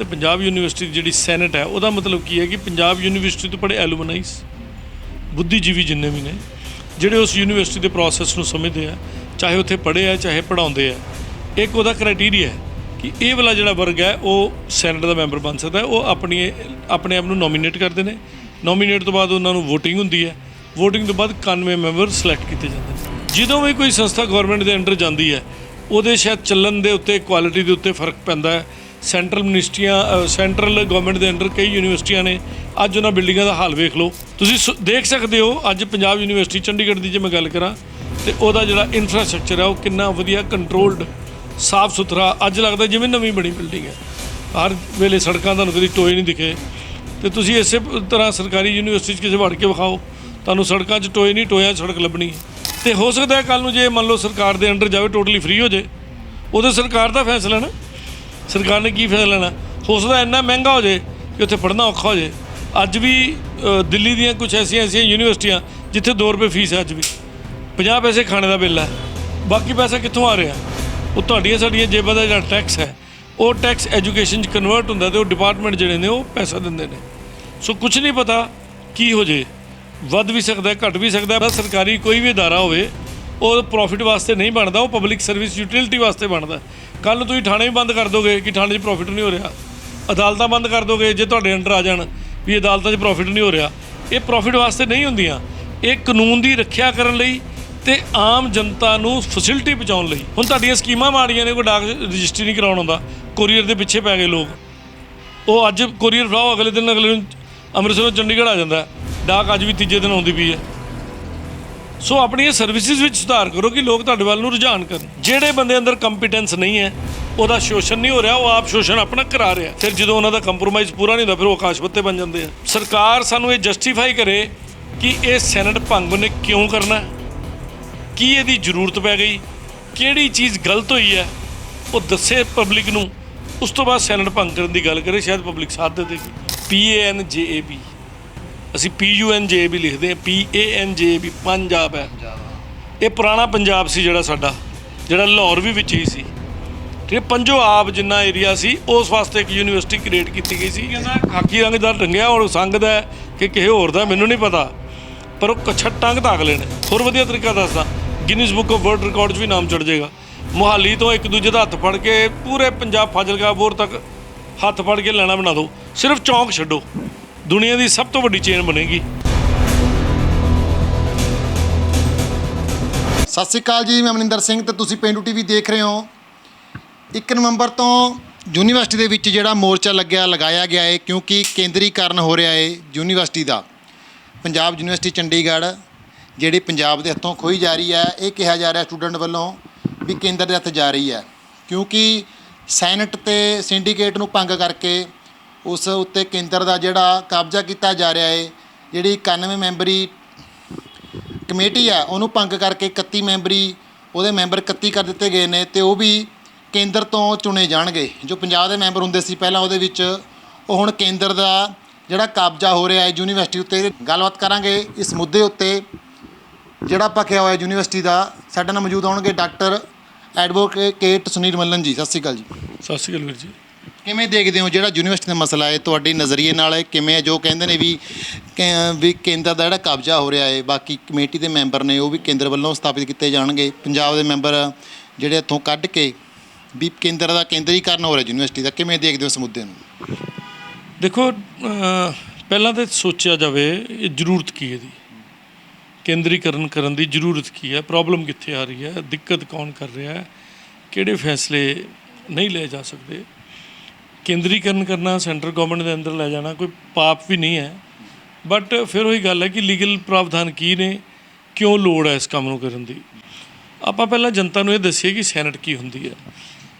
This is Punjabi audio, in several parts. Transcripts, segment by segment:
ਤੇ ਪੰਜਾਬ ਯੂਨੀਵਰਸਿਟੀ ਦੀ ਜਿਹੜੀ ਸੈਨੇਟ ਹੈ, ਉਹਦਾ ਮਤਲਬ ਕੀ ਹੈ ਕਿ ਪੰਜਾਬ ਯੂਨੀਵਰਸਿਟੀ ਤੋਂ ਪੜ੍ਹੇ ਐਲੂਮਨਾਈਜ਼, ਬੁੱਧੀਜੀਵੀ ਜਿੰਨੇ ਵੀ ਨੇ, ਜਿਹੜੇ ਉਸ ਯੂਨੀਵਰਸਿਟੀ ਦੇ ਪ੍ਰੋਸੈਸ ਨੂੰ ਸਮਝਦੇ ਆ, ਚਾਹੇ ਉੱਥੇ ਪੜ੍ਹੇ ਆ, ਚਾਹੇ ਪੜ੍ਹਾਉਂਦੇ ਆ, ਇੱਕ ਉਹਦਾ ਕ੍ਰਾਈਟੇਰੀਆ ਹੈ ਕਿ ਇਹ ਵਾਲਾ ਜਿਹੜਾ ਵਰਗ ਹੈ, ਉਹ ਸੈਨੇਟ ਦਾ ਮੈਂਬਰ ਬਣ ਸਕਦਾ, ਉਹ ਆਪਣੀ, ਆਪਣੇ ਆਪ ਨੂੰ ਨੋਮੀਨੇਟ ਕਰਦੇ ਨੇ ਨੋਮੀਨੇਟ ਤੋਂ ਬਾਅਦ ਉਹਨਾਂ ਨੂੰ VOTING ਹੁੰਦੀ ਹੈ, VOTING ਤੋਂ ਬਾਅਦ 91 ਮੈਂਬਰ ਸਿਲੈਕਟ ਕੀਤੇ ਜਾਂਦੇ ਨੇ। ਜਦੋਂ ਵੀ ਕੋਈ ਸੰਸਥਾ ਗਵਰਨਮੈਂਟ ਦੇ ਅੰਡਰ ਜਾਂਦੀ ਹੈ, ਉਹਦੇ ਸ਼ਾਇਦ ਚੱਲਣ ਦੇ ਉੱਤੇ ਕੁਆਲਿਟੀ ਦੇ ਉੱਤੇ ਫ਼ਰਕ ਪੈਂਦਾ ਹੈ ਸੈਂਟਰਲ ਮਿਨਿਸਟਰੀਆਂ ਸੈਂਟਰਲ ਗਵਰਨਮੈਂਟ ਦੇ ਅੰਡਰ ਕਈ ਯੂਨੀਵਰਸਿਟੀਆਂ ਨੇ। ਅੱਜ ਉਹਨਾਂ ਬਿਲਡਿੰਗਾਂ ਦਾ ਹਾਲ ਵੇਖ ਲਓ। ਤੁਸੀਂ ਸੁ- ਦੇਖ ਸਕਦੇ ਹੋ, ਅੱਜ ਪੰਜਾਬ ਯੂਨੀਵਰਸਿਟੀ, ਚੰਡੀਗੜ੍ਹ ਦੀ ਜੇ ਮੈਂ ਗੱਲ ਕਰਾਂ, ਤੇ ਉਹਦਾ ਜਿਹੜਾ ਇਨਫਰਾਸਟ੍ਰਕਚਰ ਹੈ ਉਹ ਕਿੰਨਾ ਵਧੀਆ ਕੰਟਰੋਲਡ ਸਾਫ਼ ਸੁਥਰਾ, ਅੱਜ ਲੱਗਦਾ ਜਿਵੇਂ ਨਵੀਂ ਬਣੀ ਬਿਲਡਿੰਗ ਹੈ ਹਰ ਵੇਲੇ ਸੜਕਾਂ ਤੁਹਾਨੂੰ ਕਦੀ ਟੋਏ ਨਹੀਂ ਦਿਖੇ। ਤੇ ਤੁਸੀਂ ਇਸੇ ਤਰ੍ਹਾਂ ਸਰਕਾਰੀ ਯੂਨੀਵਰਸਿਟੀ 'ਚ ਕਿਸੇ ਵੜ ਕੇ ਵਿਖਾਓ, ਤੁਹਾਨੂੰ ਸੜਕਾਂ 'ਚ ਟੋਏ ਨਹੀਂ, ਟੋਇਆ ਸੜਕ ਲੱਭਣੀ। ਹੈ ਤੇ ਹੋ ਸਕਦਾ ਹੈ ਕੱਲ ਨੂੰ ਜੇ ਮੰਨ ਲਓ ਸਰਕਾਰ ਦੇ ਅੰਡਰ ਜਾਵੇ ਟੋਟਲੀ ਫ੍ਰੀ ਹੋ ਜੇ, ਉਹਦੇ ਸਰਕਾਰ ਦਾ ਫੈਸਲਾ ਨਾ। ਸਰਕਾਰ ਨੇ ਕੀ ਫੈਸਲਾ ਲੈਣਾ? ਹੋ ਸਕਦਾ ਇੰਨਾ ਮਹਿੰਗਾ ਹੋ ਜੇ ਕਿ ਉੱਥੇ ਪੜ੍ਹਨਾ ਔਖਾ ਹੋ ਜੇ ਅੱਜ ਵੀ ਦਿੱਲੀ ਦੀਆਂ ਕੁਝ ਐਸੀਆਂ ਐਸੀਆਂ ਯੂਨੀਵਰਸਿਟੀਆਂ ਜਿੱਥੇ 2 ਰੁਪਏ ਫੀਸ ਹੈ ਅੱਜ ਵੀ। 50 ਪੈਸੇ ਖਾਣੇ ਦਾ ਬਿੱਲ ਹੈ। ਬਾਕੀ ਪੈਸਾ ਕਿੱਥੋਂ ਆ ਰਿਹਾ? ਉਹ ਤੁਹਾਡੀਆਂ ਸਾਡੀਆਂ ਜੇਬਾਂ ਦਾ ਜਿਹੜਾ ਟੈਕਸ ਹੈ ਉਹ ਟੈਕਸ ਐਜੂਕੇਸ਼ਨ 'ਚ ਕਨਵਰਟ ਹੁੰਦਾ ਤੇ ਉਹ ਡਿਪਾਰਟਮੈਂਟ ਜਿਹੜੇ ਨੇ ਉਹ ਪੈਸਾ ਦਿੰਦੇ ਨੇ। ਸੋ ਕੁਝ ਨਹੀਂ ਪਤਾ ਕੀ ਹੋ ਜੇ ਵੱਧ ਵੀ ਸਕਦਾ ਹੈ, ਘਟ ਵੀ ਸਕਦਾ ਪਰ ਸਰਕਾਰੀ ਕੋਈ ਵੀ ਅਦਾਰਾ ਹੋਵੇ ਉਹ ਪ੍ਰੋਫਿਟ ਵਾਸਤੇ ਨਹੀਂ ਬਣਦਾ ਉਹ ਪਬਲਿਕ ਸਰਵਿਸ ਯੂਟਿਲਿਟੀ ਵਾਸਤੇ ਬਣਦਾ। ਕੱਲ ਨੂੰ ਤੁਸੀਂ ਥਾਣੇ ਵੀ ਬੰਦ ਕਰ ਦੋਗੇ ਕਿ ਥਾਣੇ 'ਚ ਪ੍ਰੋਫਿਟ ਨਹੀਂ ਹੋ ਰਿਹਾ? ਅਦਾਲਤਾਂ ਬੰਦ ਕਰ ਦੋਗੇ ਜੇ ਤੁਹਾਡੇ ਅੰਡਰ ਆ ਜਾਣ ਵੀ ਅਦਾਲਤਾਂ 'ਚ ਪ੍ਰੋਫਿਟ ਨਹੀਂ ਹੋ ਰਿਹਾ। ਇਹ ਪ੍ਰੋਫਿਟ ਵਾਸਤੇ ਨਹੀਂ ਹੁੰਦੀਆਂ। ਇਹ ਕਾਨੂੰਨ ਦੀ ਰੱਖਿਆ ਕਰਨ ਲਈ ਤੇ ਆਮ ਜਨਤਾ ਨੂੰ ਫੈਸਿਲਿਟੀ ਪਹੁੰਚਾਉਣ ਲਈ। ਹੁਣ ਤੁਹਾਡੀਆਂ ਸਕੀਮਾਂ ਮਾੜੀਆਂ ਨੇ, ਕੋਈ ਡਾਕ ਰਜਿਸਟਰੀ ਨਹੀਂ ਕਰਾਉਣ ਆਉਂਦਾ। ਕੋਰੀਅਰ ਦੇ ਪਿੱਛੇ ਪੈ ਗਏ ਲੋਕ। ਉਹ ਅੱਜ ਕੋਰੀਅਰ ਫੜਾਓ, ਅਗਲੇ ਦਿਨ ਅਗਲੇ ਨੂੰ ਅੰਮ੍ਰਿਤਸਰੋਂ ਚੰਡੀਗੜ੍ਹ ਆ ਜਾਂਦਾ। ਡਾਕ ਅੱਜ ਵੀ ਤੀਜੇ ਦਿਨ ਆਉਂਦੀ ਪਈ ਹੈ। ਸੋ ਆਪਣੀਆਂ ਸਰਵਿਸਿਜ਼ ਵਿੱਚ ਸੁਧਾਰ ਕਰੋ ਕਿ ਲੋਕ ਤੁਹਾਡੇ ਵੱਲ ਨੂੰ ਰੁਝਾਨ ਕਰਨ। ਜਿਹੜੇ ਬੰਦੇ ਅੰਦਰ ਕੰਪੀਟੈਂਸ ਨਹੀਂ ਹੈ, ਉਹਦਾ ਸ਼ੋਸ਼ਣ ਨਹੀਂ ਹੋ ਰਿਹਾ, ਉਹ ਆਪ ਸ਼ੋਸ਼ਣ ਆਪਣਾ ਕਰਾ ਰਿਹਾ ਫਿਰ ਜਦੋਂ ਉਹਨਾਂ ਦਾ ਕੰਪਰੋਮਾਈਜ਼ ਪੂਰਾ ਨਹੀਂ ਹੁੰਦਾ, ਫਿਰ ਉਹ ਆਕਾਸ਼ ਬੱਤੇ ਬਣ ਜਾਂਦੇ ਆ। ਸਰਕਾਰ ਸਾਨੂੰ ਇਹ ਜਸਟੀਫਾਈ ਕਰੇ ਕਿ ਇਹ ਸੈਨੇਟ ਭੰਗ ਨੇ ਕਿਉਂ ਕਰਨਾ ਕੀ ਇਹਦੀ ਜ਼ਰੂਰਤ ਪੈ ਗਈ? ਕਿਹੜੀ ਚੀਜ਼ ਗਲਤ ਹੋਈ ਹੈ? ਉਹ ਦੱਸੇ ਪਬਲਿਕ ਨੂੰ। ਉਸ ਤੋਂ ਬਾਅਦ ਸੈਨੇਟ ਭੰਗ ਕਰਨ ਦੀ ਗੱਲ ਕਰੇ, ਸ਼ਾਇਦ ਪਬਲਿਕ ਸਾਥ ਦੇ ਦੇਗੀ। ਪੀ ਏ ਐਨ ਜੇ ਏ ਬੀ ਅਸੀਂ P U N J B ਲਿਖਦੇ ਹਾਂ ਪੀ ਏ ਐਨ ਜੇ ਬੀ ਪੰਜਾਬ ਹੈ। ਇਹ ਪੁਰਾਣਾ ਪੰਜਾਬ ਸੀ ਜਿਹੜਾ ਸਾਡਾ ਜਿਹੜਾ ਲਾਹੌਰ ਵੀ ਵਿੱਚ ਹੀ ਸੀ। ਠੀਕ ਪੰਜੋ ਆਬ ਜਿੰਨਾ ਏਰੀਆ ਸੀ ਉਸ ਵਾਸਤੇ ਇੱਕ ਯੂਨੀਵਰਸਿਟੀ ਕ੍ਰੀਏਟ ਕੀਤੀ ਗਈ ਸੀ। ਕਹਿੰਦਾ ਖਾਕੀ ਰੰਗ ਦਾ ਰੰਗਿਆ ਔਰ ਸੰਗਦਾ ਕਿ ਕਿਸੇ ਹੋਰ ਦਾ ਮੈਨੂੰ ਨਹੀਂ ਪਤਾ। ਪਰ ਉਹ ਕੱਛਾ ਟੰਗ ਤਾਂ ਅਗਲੇ ਨੇ। ਹੋਰ ਵਧੀਆ ਤਰੀਕਾ ਦੱਸਦਾ Guinness book of world records ਵੀ ਨਾਮ ਚੜ ਜਾਏਗਾ। ਮੁਹਾਲੀ ਤੋਂ ਇੱਕ ਦੂਜੇ ਦਾ ਹੱਥ ਫੜ ਕੇ ਪੂਰੇ ਪੰਜਾਬ ਫਾਜ਼ਿਲਕਾ ਬੋਰ ਤੱਕ ਹੱਥ ਫੜ ਕੇ ਲੈਣਾ ਬਣਾ ਦਿਓ। ਸਿਰਫ ਚੌਂਕ ਛੱਡੋ। ਦੁਨੀਆ ਦੀ ਸਭ ਤੋਂ ਵੱਡੀ ਚੇਨ ਬਣੇਗੀ। ਸਤਿ ਸ਼੍ਰੀ ਅਕਾਲ ਜੀ, ਮੈਂ ਮਨਿੰਦਰ ਸਿੰਘ ਤੇ ਤੁਸੀਂ ਪੇਂਡੂ ਟੀਵੀ ਦੇਖ ਰਹੇ ਹੋ। 1 ਨਵੰਬਰ ਤੋਂ ਯੂਨੀਵਰਸਿਟੀ ਦੇ ਵਿੱਚ ਜਿਹੜਾ ਮੋਰਚਾ ਲੱਗਿਆ, ਲਗਾਇਆ ਗਿਆ ਹੈ ਕਿਉਂਕਿ ਕੇਂਦਰੀਕਰਨ ਹੋ ਰਿਹਾ ਹੈ ਯੂਨੀਵਰਸਿਟੀ ਦਾ। ਪੰਜਾਬ ਯੂਨੀਵਰਸਿਟੀ ਚੰਡੀਗੜ੍ਹ, ਜਿਹੜੀ ਪੰਜਾਬ ਦੇ ਹੱਥੋਂ ਖੋਈ ਜਾ ਰਹੀ ਹੈ, ਇਹ ਕਿਹਾ ਜਾ ਰਿਹਾ ਸਟੂਡੈਂਟ ਵੱਲੋਂ ਵੀ ਕੇਂਦਰ ਦੇ ਹੱਥ ਜਾ ਰਹੀ ਹੈ। ਕਿਉਂਕਿ ਸੈਨੇਟ ਤੇ ਸਿੰਡੀਕੇਟ ਨੂੰ ਭੰਗ ਕਰਕੇ ਉਸ ਉੱਤੇ ਕੇਂਦਰ ਦਾ ਜਿਹੜਾ ਕਬਜ਼ਾ ਕੀਤਾ ਜਾ ਰਿਹਾ ਹੈ, ਜਿਹੜੀ 91 ਮੈਂਬਰੀ ਕਮੇਟੀ ਆ, ਉਹਨੂੰ ਭੰਗ ਕਰਕੇ 31 ਮੈਂਬਰੀ ਉਹਦੇ ਮੈਂਬਰ 31 ਕਰ ਦਿੱਤੇ ਗਏ ਨੇ ਤੇ ਉਹ ਵੀ ਕੇਂਦਰ ਤੋਂ ਚੁਣੇ ਜਾਣਗੇ। ਜੋ ਪੰਜਾਬ ਦੇ ਮੈਂਬਰ ਹੁੰਦੇ ਸੀ, ਪਹਿਲਾਂ ਉਹਦੇ ਵਿੱਚ ਉਹ ਹੁਣ ਕੇਂਦਰ ਦਾ ਜਿਹੜਾ ਕਬਜ਼ਾ ਹੋ ਰਿਹਾ ਹੈ, ਯੂਨੀਵਰਸਿਟੀ ਉੱਤੇ ਗੱਲਬਾਤ ਕਰਾਂਗੇ। ਇਸ ਮੁੱਦੇ ਉੱਤੇ ਜਿਹੜਾ ਪੱਕਿਆ ਹੋਇਆ ਯੂਨੀਵਰਸਿਟੀ ਦਾ, ਸਾਡੇ ਨਾਲ ਮੌਜੂਦ ਹੋਣਗੇ ਡਾਕਟਰ ਐਡਵੋਕੇਟ ਸੁਨੀਲ ਮੱਲਨ ਜੀ। ਸਤਿ ਸ਼੍ਰੀ ਅਕਾਲ ਜੀ। ਸਤਿ ਸ਼੍ਰੀ ਅਕਾਲ ਵੀਰ ਜੀ। ਕਿਵੇਂ ਦੇਖਦੇ ਹੋ ਜਿਹੜਾ ਯੂਨੀਵਰਸਿਟੀ ਦਾ ਮਸਲਾ ਹੈ ਤੁਹਾਡੇ ਨਜ਼ਰੀਏ ਨਾਲ ਹੈ ਕਿਵੇਂ ਹੈ? ਜੋ ਕਹਿੰਦੇ ਨੇ ਵੀ ਕਿ- ਵੀ ਕੇਂਦਰ ਦਾ ਜਿਹੜਾ ਕਬਜ਼ਾ ਹੋ ਰਿਹਾ ਹੈ ਬਾਕੀ ਕਮੇਟੀ ਦੇ ਮੈਂਬਰ ਨੇ ਉਹ ਵੀ ਕੇਂਦਰ ਵੱਲੋਂ ਸਥਾਪਿਤ ਕੀਤੇ ਜਾਣਗੇ। ਪੰਜਾਬ ਦੇ ਮੈਂਬਰ ਜਿਹੜੇ ਇੱਥੋਂ ਕੱਢ ਕੇ ਵੀ ਕੇਂਦਰ ਦਾ ਕੇਂਦਰੀਕਰਨ ਹੋ ਰਿਹਾ ਯੂਨੀਵਰਸਿਟੀ ਦਾ ਕਿਵੇਂ ਦੇਖਦੇ ਹੋ ਇਸ ਮੁੱਦੇ ਨੂੰ? ਦੇਖੋ ਅਹ, ਪਹਿਲਾਂ ਤਾਂ ਸੋਚਿਆ ਜਾਵੇ ਇਹ ਜ਼ਰੂਰਤ ਕੀ ਹੈ ਦੀ ਕੇਂਦਰੀਕਰਨ ਕਰਨ ਦੀ ਜ਼ਰੂਰਤ ਕੀ ਹੈ? ਪ੍ਰੋਬਲਮ ਕਿੱਥੇ ਆ ਰਹੀ ਹੈ? ਦਿੱਕਤ ਕੌਣ ਕਰ ਰਿਹਾ ਹੈ? ਕਿਹੜੇ ਫੈਸਲੇ ਨਹੀਂ ਲਏ ਜਾ ਸਕਦੇ? ਕੇਂਦਰੀਕਰਨ ਕਰਨਾ, ਸੈਂਟਰ ਗਵਰਨਮੈਂਟ ਦੇ ਅੰਦਰ ਲੈ ਜਾਣਾ, ਕੋਈ ਪਾਪ ਵੀ ਨਹੀਂ ਹੈ। ਬਟ ਫਿਰ ਉਹੀ ਗੱਲ ਹੈ ਕਿ ਲੀਗਲ ਪ੍ਰਾਵਧਾਨ ਕੀ ਨੇ, ਕਿਉਂ ਲੋੜ ਹੈ ਇਸ ਕੰਮ ਨੂੰ ਕਰਨ ਦੀ? ਆਪਾਂ ਪਹਿਲਾਂ ਜਨਤਾ ਨੂੰ ਇਹ ਦੱਸੀਏ ਕਿ ਸੈਨੇਟ ਕੀ ਹੁੰਦੀ ਹੈ।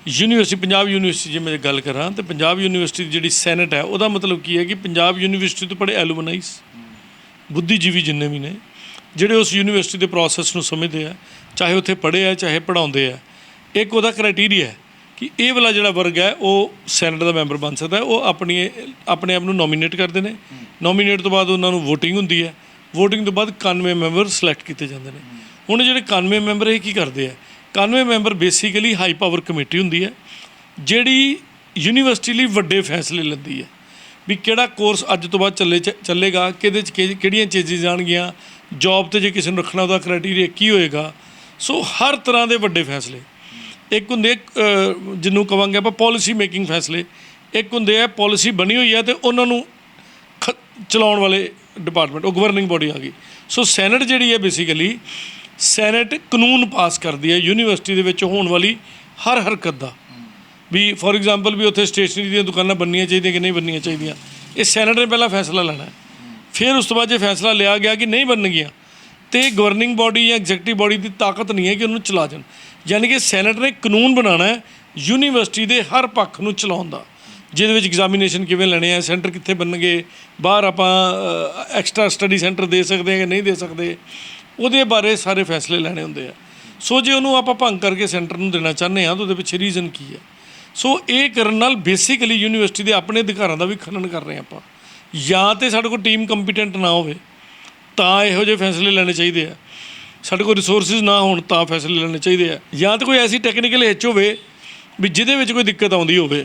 ਯੂਨੀਵਰਸਿਟੀ ਪੰਜਾਬ ਯੂਨੀਵਰਸਿਟੀ ਜੇ ਮੈਂ ਗੱਲ ਕਰਾਂ, ਤੇ ਪੰਜਾਬ ਯੂਨੀਵਰਸਿਟੀ ਦੀ ਜਿਹੜੀ ਸੈਨੇਟ ਹੈ, ਉਹਦਾ ਮਤਲਬ ਕੀ ਹੈ ਕਿ ਪੰਜਾਬ ਯੂਨੀਵਰਸਿਟੀ ਤੋਂ ਪੜ੍ਹੇ ਐਲੂਮਨਾਈਜ਼ ਬੁੱਧੀਜੀਵੀ ਜਿੰਨੇ ਵੀ ਨੇ, ਜਿਹੜੇ ਉਸ ਯੂਨੀਵਰਸਿਟੀ ਦੇ ਪ੍ਰੋਸੈਸ ਨੂੰ ਸਮਝਦੇ ਆ, ਚਾਹੇ ਉੱਥੇ ਪੜ੍ਹੇ ਆ, ਚਾਹੇ ਪੜ੍ਹਾਉਂਦੇ ਆ, ਇੱਕ ਉਹਦਾ ਕ੍ਰਾਈਟੇਰੀਆ ਹੈ। ਕਿ ਇਹ ਵਾਲਾ ਜਿਹੜਾ ਵਰਗ ਹੈ, ਉਹ ਸੈਨੇਟ ਦਾ ਮੈਂਬਰ ਬਣ ਸਕਦਾ ਉਹ ਆਪਣੀ, ਆਪਣੇ ਆਪ ਨੂੰ ਨੋਮੀਨੇਟ ਕਰਦੇ ਨੇ। ਨੋਮੀਨੇਟ ਤੋਂ ਬਾਅਦ ਉਹਨਾਂ ਨੂੰ VOTING ਹੁੰਦੀ ਹੈ। VOTING ਤੋਂ ਬਾਅਦ 91 ਮੈਂਬਰ ਸਿਲੈਕਟ ਕੀਤੇ ਜਾਂਦੇ ਨੇ। ਹੁਣ ਜਿਹੜੇ 91 ਮੈਂਬਰ ਇਹ ਕੀ ਕਰਦੇ ਆ? 91 member basically high power committee ਹੁੰਦੀ ਹੈ, ਜਿਹੜੀ ਯੂਨੀਵਰਸਿਟੀ ਲਈ ਵੱਡੇ ਫੈਸਲੇ ਲੈਂਦੀ ਹੈ ਵੀ ਕਿਹੜਾ ਕੋਰਸ ਅੱਜ ਤੋਂ ਬਾਅਦ ਚੱਲੇ ਚ- ਚੱਲੇਗਾ, ਕਿਹਦੇ ਚ ਕਿ- ਕਿਹੜੀਆਂ ਚੀਜ਼ਾਂ ਜਾਣਗੀਆਂ ਜੌਬ ਤੇ ਜੇ ਕਿਸੇ ਨੂੰ ਰੱਖਣਾ ਉਹਦਾ ਕ੍ਰਾਈਟੇਰੀਆ ਕੀ ਹੋਏਗਾ। ਸੋ ਹਰ ਤਰ੍ਹਾਂ ਦੇ ਵੱਡੇ ਫੈਸਲੇ। ਇੱਕ ਹੁੰਦੇ ਜਿਹਨੂੰ ਕਵਾਂਗੇ ਆਪਾਂ ਪਾਲਿਸੀ ਮੇਕਿੰਗ ਫੈਸਲੇ। ਇੱਕ ਹੁੰਦੇ ਆ ਪਾਲਿਸੀ ਬਣੀ ਹੋਈ ਹੈ ਤੇ ਉਹਨਾਂ ਨੂੰ ਖ- ਚਲਾਉਣ ਵਾਲੇ ਡਿਪਾਰਟਮੈਂਟ ਉਹ ਗਵਰਨਿੰਗ ਬੋਡੀ ਆ ਗਈ। ਸੋ ਸੈਨੇਟ ਜਿਹੜੀ ਹੈ ਬੇਸਿਕਲੀ ਸੈਨੇਟ ਕਾਨੂੰਨ ਪਾਸ ਕਰਦੀ ਹੈ ਯੂਨੀਵਰਸਿਟੀ ਦੇ ਵਿੱਚ ਹੋਣ ਵਾਲੀ ਹਰ ਹਰਕਤ ਦਾ। ਵੀ ਫੋਰ ਐਗਜ਼ਾਮਪਲ ਵੀ ਉੱਥੇ ਸਟੇਸ਼ਨਰੀ ਦੀਆਂ ਦੁਕਾਨਾਂ ਬਣਨੀਆਂ ਚਾਹੀਦੀਆਂ ਕਿ ਨਹੀਂ ਬਣਨੀਆਂ ਚਾਹੀਦੀਆਂ। ਇਹ ਸੈਨੇਟ ਨੇ ਪਹਿਲਾਂ ਫੈਸਲਾ ਲੈਣਾ ਫਿਰ ਉਸ ਤੋਂ ਬਾਅਦ ਜੇ ਫੈਸਲਾ ਲਿਆ ਗਿਆ ਕਿ ਨਹੀਂ ਬਣਨਗੀਆਂ ਤੇ ਗਵਰਨਿੰਗ ਬਾਡੀ ਜਾਂ ਐਗਜ਼ੈਕਟਿਵ ਬਾਡੀ ਦੀ ਤਾਕਤ ਨਹੀਂ ਹੈ ਕਿ ਉਹਨੂੰ ਚਲਾ ਜਾਣ। ਯਾਨੀ ਕਿ ਸੈਨੇਟ ਨੇ ਕਾਨੂੰਨ ਬਣਾਉਣਾ ਹੈ ਯੂਨੀਵਰਸਿਟੀ ਦੇ ਹਰ ਪੱਖ ਨੂੰ ਚਲਾਉਣ ਦਾ। ਜਿਹਦੇ ਵਿੱਚ ਐਗਜ਼ਾਮੀਨੇਸ਼ਨ ਕਿਵੇਂ ਲੈਣੇ ਆ ਸੈਂਟਰ ਕਿੱਥੇ ਬਣਨਗੇ, ਬਾਹਰ ਆਪਾਂ ਐਕਸਟਰਾ ਸਟੱਡੀ ਸੈਂਟਰ ਦੇ ਸਕਦੇ ਹਾਂ ਕਿ ਨਹੀਂ ਦੇ ਸਕਦੇ, ਉਹਦੇ ਬਾਰੇ ਸਾਰੇ ਫੈਸਲੇ ਲੈਣੇ ਹੁੰਦੇ ਆ। ਸੋ ਜੇ ਉਹਨੂੰ ਆਪਾਂ ਭੰਗ ਕਰਕੇ ਸੈਂਟਰ ਨੂੰ ਦੇਣਾ ਚਾਹੁੰਦੇ ਆ ਤਾਂ ਉਹਦੇ ਪਿੱਛੇ ਰੀਜ਼ਨ ਕੀ ਹੈ? ਸੋ ਇਹ ਕਰਨ ਨਾਲ ਬੇਸਿਕਲੀ ਯੂਨੀਵਰਸਿਟੀ ਦੇ ਆਪਣੇ ਅਧਿਕਾਰਾਂ ਦਾ ਵੀ ਖਨਨ ਕਰ ਰਹੇ ਆਪਾਂ। ਜਾਂ ਤੇ ਸਾਡੇ ਕੋਲ ਟੀਮ ਕੰਪੀਟੈਂਟ ਨਾ ਹੋਵੇ। ਤਾਂ ਇਹੋ ਜਿਹੇ ਫੈਸਲੇ ਲੈਣੇ ਚਾਹੀਦੇ ਆ। ਸਾਡੇ ਕੋਲ ਰਿਸੋਰਸਿਸ ਨਾ ਹੋਣ ਤਾਂ ਫੈਸਲੇ ਲੈਣੇ ਚਾਹੀਦੇ ਆ। ਜਾਂ ਤਾਂ ਕੋਈ ਐਸੀ ਟੈਕਨੀਕਲ ਹਿੱਚ ਹੋਵੇ ਵੀ ਜਿਹਦੇ ਵਿੱਚ ਕੋਈ ਦਿੱਕਤ ਆਉਂਦੀ ਹੋਵੇ,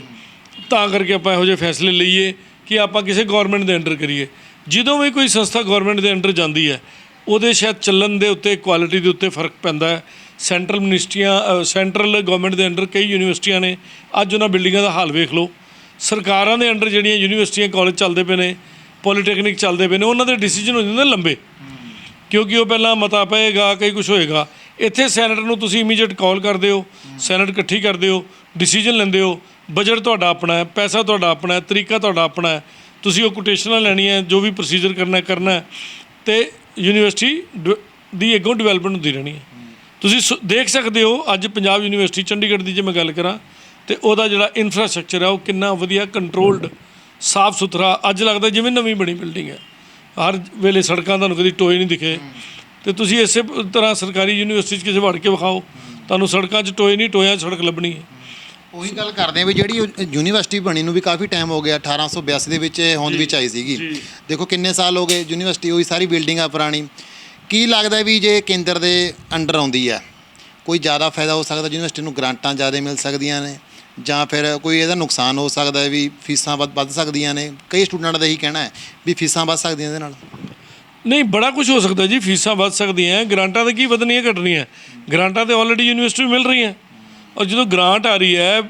ਤਾਂ ਕਰਕੇ ਆਪਾਂ ਇਹੋ ਜਿਹੇ ਫੈਸਲੇ ਲਈਏ ਕਿ ਆਪਾਂ ਕਿਸੇ ਗਵਰਨਮੈਂਟ ਦੇ ਅੰਡਰ ਕਰੀਏ। ਜਦੋਂ ਵੀ ਕੋਈ ਸੰਸਥਾ ਗਵਰਨਮੈਂਟ ਦੇ ਅੰਡਰ ਜਾਂਦੀ ਹੈ, ਉਹਦੇ ਸ਼ਾਇਦ ਚੱਲਣ ਦੇ ਉੱਤੇ ਕੁਆਲਿਟੀ ਦੇ ਉੱਤੇ ਫ਼ਰਕ ਪੈਂਦਾ ਹੈ। ਸੈਂਟਰਲ ਮਿਨਿਸਟਰੀਆਂ ਸੈਂਟਰਲ ਗਵਰਨਮੈਂਟ ਦੇ ਅੰਡਰ ਕਈ ਯੂਨੀਵਰਸਿਟੀਆਂ ਨੇ। ਅੱਜ ਉਹਨਾਂ ਬਿਲਡਿੰਗਾਂ ਦਾ ਹਾਲ ਵੇਖ ਲਓ। ਸਰਕਾਰਾਂ ਦੇ ਅੰਡਰ ਜਿਹੜੀਆਂ ਯੂਨੀਵਰਸਿਟੀਆਂ ਕਾਲਜ ਚੱਲਦੇ ਪਏ ਨੇ ਪੋਲੀਟੈਕਨਿਕ ਚੱਲਦੇ ਪਏ ਨੇ, ਉਹਨਾਂ ਦੇ ਡਿਸੀਜਨ ਹੋ ਜਾਂਦੇ ਨੇ ਲੰਬੇ। ਕਿਉਂਕਿ ਉਹ ਪਹਿਲਾਂ ਮਤਾ ਪਏਗਾ, ਕਈ ਕੁਝ ਹੋਏਗਾ। ਇੱਥੇ ਸੈਨੇਟ ਨੂੰ ਤੁਸੀਂ ਇਮੀਡੀਏਟ ਕਾਲ ਕਰਦੇ ਹੋ ਸੈਨੇਟ ਇਕੱਠੀ ਕਰਦੇ ਹੋ ਡਿਸੀਜਨ ਲੈਂਦੇ ਹੋ ਬਜਟ ਤੁਹਾਡਾ ਆਪਣਾ ਹੈ, ਪੈਸਾ ਤੁਹਾਡਾ ਆਪਣਾ ਹੈ, ਤਰੀਕਾ ਤੁਹਾਡਾ ਆਪਣਾ ਹੈ, ਤੁਸੀਂ ਉਹ ਕੋਟੇਸ਼ਨਾਂ ਲੈਣੀਆਂ ਜੋ ਵੀ ਪ੍ਰੋਸੀਜਰ ਕਰਨਾ ਕਰਨਾ ਹੈ, ਤੇ ਯੂਨੀਵਰਸਿਟੀ ਡਿਵ- ਦੀ ਅੱਗੋਂ ਡਿਵੈਲਪਮੈਂਟ ਹੁੰਦੀ ਰਹਿਣੀ ਹੈ। ਤੁਸੀਂ ਸ- ਦੇਖ ਸਕਦੇ ਹੋ, ਅੱਜ ਪੰਜਾਬ ਯੂਨੀਵਰਸਿਟੀ ਚੰਡੀਗੜ੍ਹ ਦੀ ਜੇ ਮੈਂ ਗੱਲ ਕਰਾਂ, ਤੇ ਉਹਦਾ ਜਿਹੜਾ ਇਨਫਰਾਸਟ੍ਰਕਚਰ ਹੈ, ਉਹ ਕਿੰਨਾ ਵਧੀਆ ਕੰਟਰੋਲਡ ਸਾਫ਼ ਸੁਥਰਾ ਅੱਜ ਲੱਗਦਾ ਜਿਵੇਂ ਨਵੀਂ ਬਣੀ ਬਿਲਡਿੰਗ ਹੈ। ਹਰ ਵੇਲੇ ਸੜਕਾਂ ਤੁਹਾਨੂੰ ਕਦੀ ਟੋਏ ਨਹੀਂ ਦਿਖੇ। ਤੇ ਤੁਸੀਂ ਇਸੇ ਤਰ੍ਹਾਂ ਸਰਕਾਰੀ ਯੂਨੀਵਰਸਿਟੀ 'ਚ ਕਿਸੇ ਵੜ ਕੇ ਵਿਖਾਓ ਤੁਹਾਨੂੰ ਸੜਕਾਂ 'ਚ ਟੋਏ ਨਹੀਂ ਟੋਇਆਂ ਸੜਕ ਲੱਭਣੀ ਹੈ। ਉਹੀ ਗੱਲ ਕਰਦੇ ਆ ਵੀ ਜਿਹੜੀ ਉਹ ਯੂਨੀਵਰਸਿਟੀ ਬਣੀ ਨੂੰ ਵੀ ਕਾਫੀ ਟਾਈਮ ਹੋ ਗਿਆ 1882 ਦੇ ਵਿੱਚ ਇਹ ਹੋਂਦ ਵਿੱਚ ਆਈ ਸੀਗੀ। ਦੇਖੋ ਕਿੰਨੇ ਸਾਲ ਹੋ ਗਏ ਯੂਨੀਵਰਸਿਟੀ ਉਹੀ ਸਾਰੀ ਬਿਲਡਿੰਗ ਆ ਪੁਰਾਣੀ। ਕੀ ਲੱਗਦਾ ਵੀ ਜੇ ਕੇਂਦਰ ਦੇ ਅੰਡਰ ਆਉਂਦੀ ਹੈ ਕੋਈ ਜ਼ਿਆਦਾ ਫਾਇਦਾ ਹੋ ਸਕਦਾ ਯੂਨੀਵਰਸਿਟੀ ਨੂੰ ਗ੍ਰਾਂਟਾਂ ਜ਼ਿਆਦਾ ਮਿਲ ਸਕਦੀਆਂ ਨੇ? ਜਾਂ ਫਿਰ ਕੋਈ ਇਹਦਾ ਨੁਕਸਾਨ ਹੋ ਸਕਦਾ ਹੈ ਵੀ ਫੀਸਾਂ ਵੱਧ ਵੱਧ ਸਕਦੀਆਂ ਨੇ। ਕਈ ਸਟੂਡੈਂਟ ਦਾ ਇਹੀ ਕਹਿਣਾ ਹੈ ਵੀ ਫੀਸਾਂ ਵੱਧ ਸਕਦੀਆਂ ਇਹਦੇ ਨਾਲ। ਨਹੀਂ, ਬੜਾ ਕੁਝ ਹੋ ਸਕਦਾ ਜੀ, ਫੀਸਾਂ ਵੱਧ ਸਕਦੀਆਂ ਗ੍ਰਾਂਟਾਂ ਤਾਂ ਕੀ ਵਧਣੀਆਂ, ਘਟਣੀਆਂ ਗ੍ਰਾਂਟਾਂ ਤੇ ਆਲਰੇਡੀ ਯੂਨੀਵਰਸਿਟੀ ਮਿਲ ਰਹੀਆਂ। ਔਰ ਜਦੋਂ ਗ੍ਰਾਂਟ ਆ ਰਹੀ ਹੈ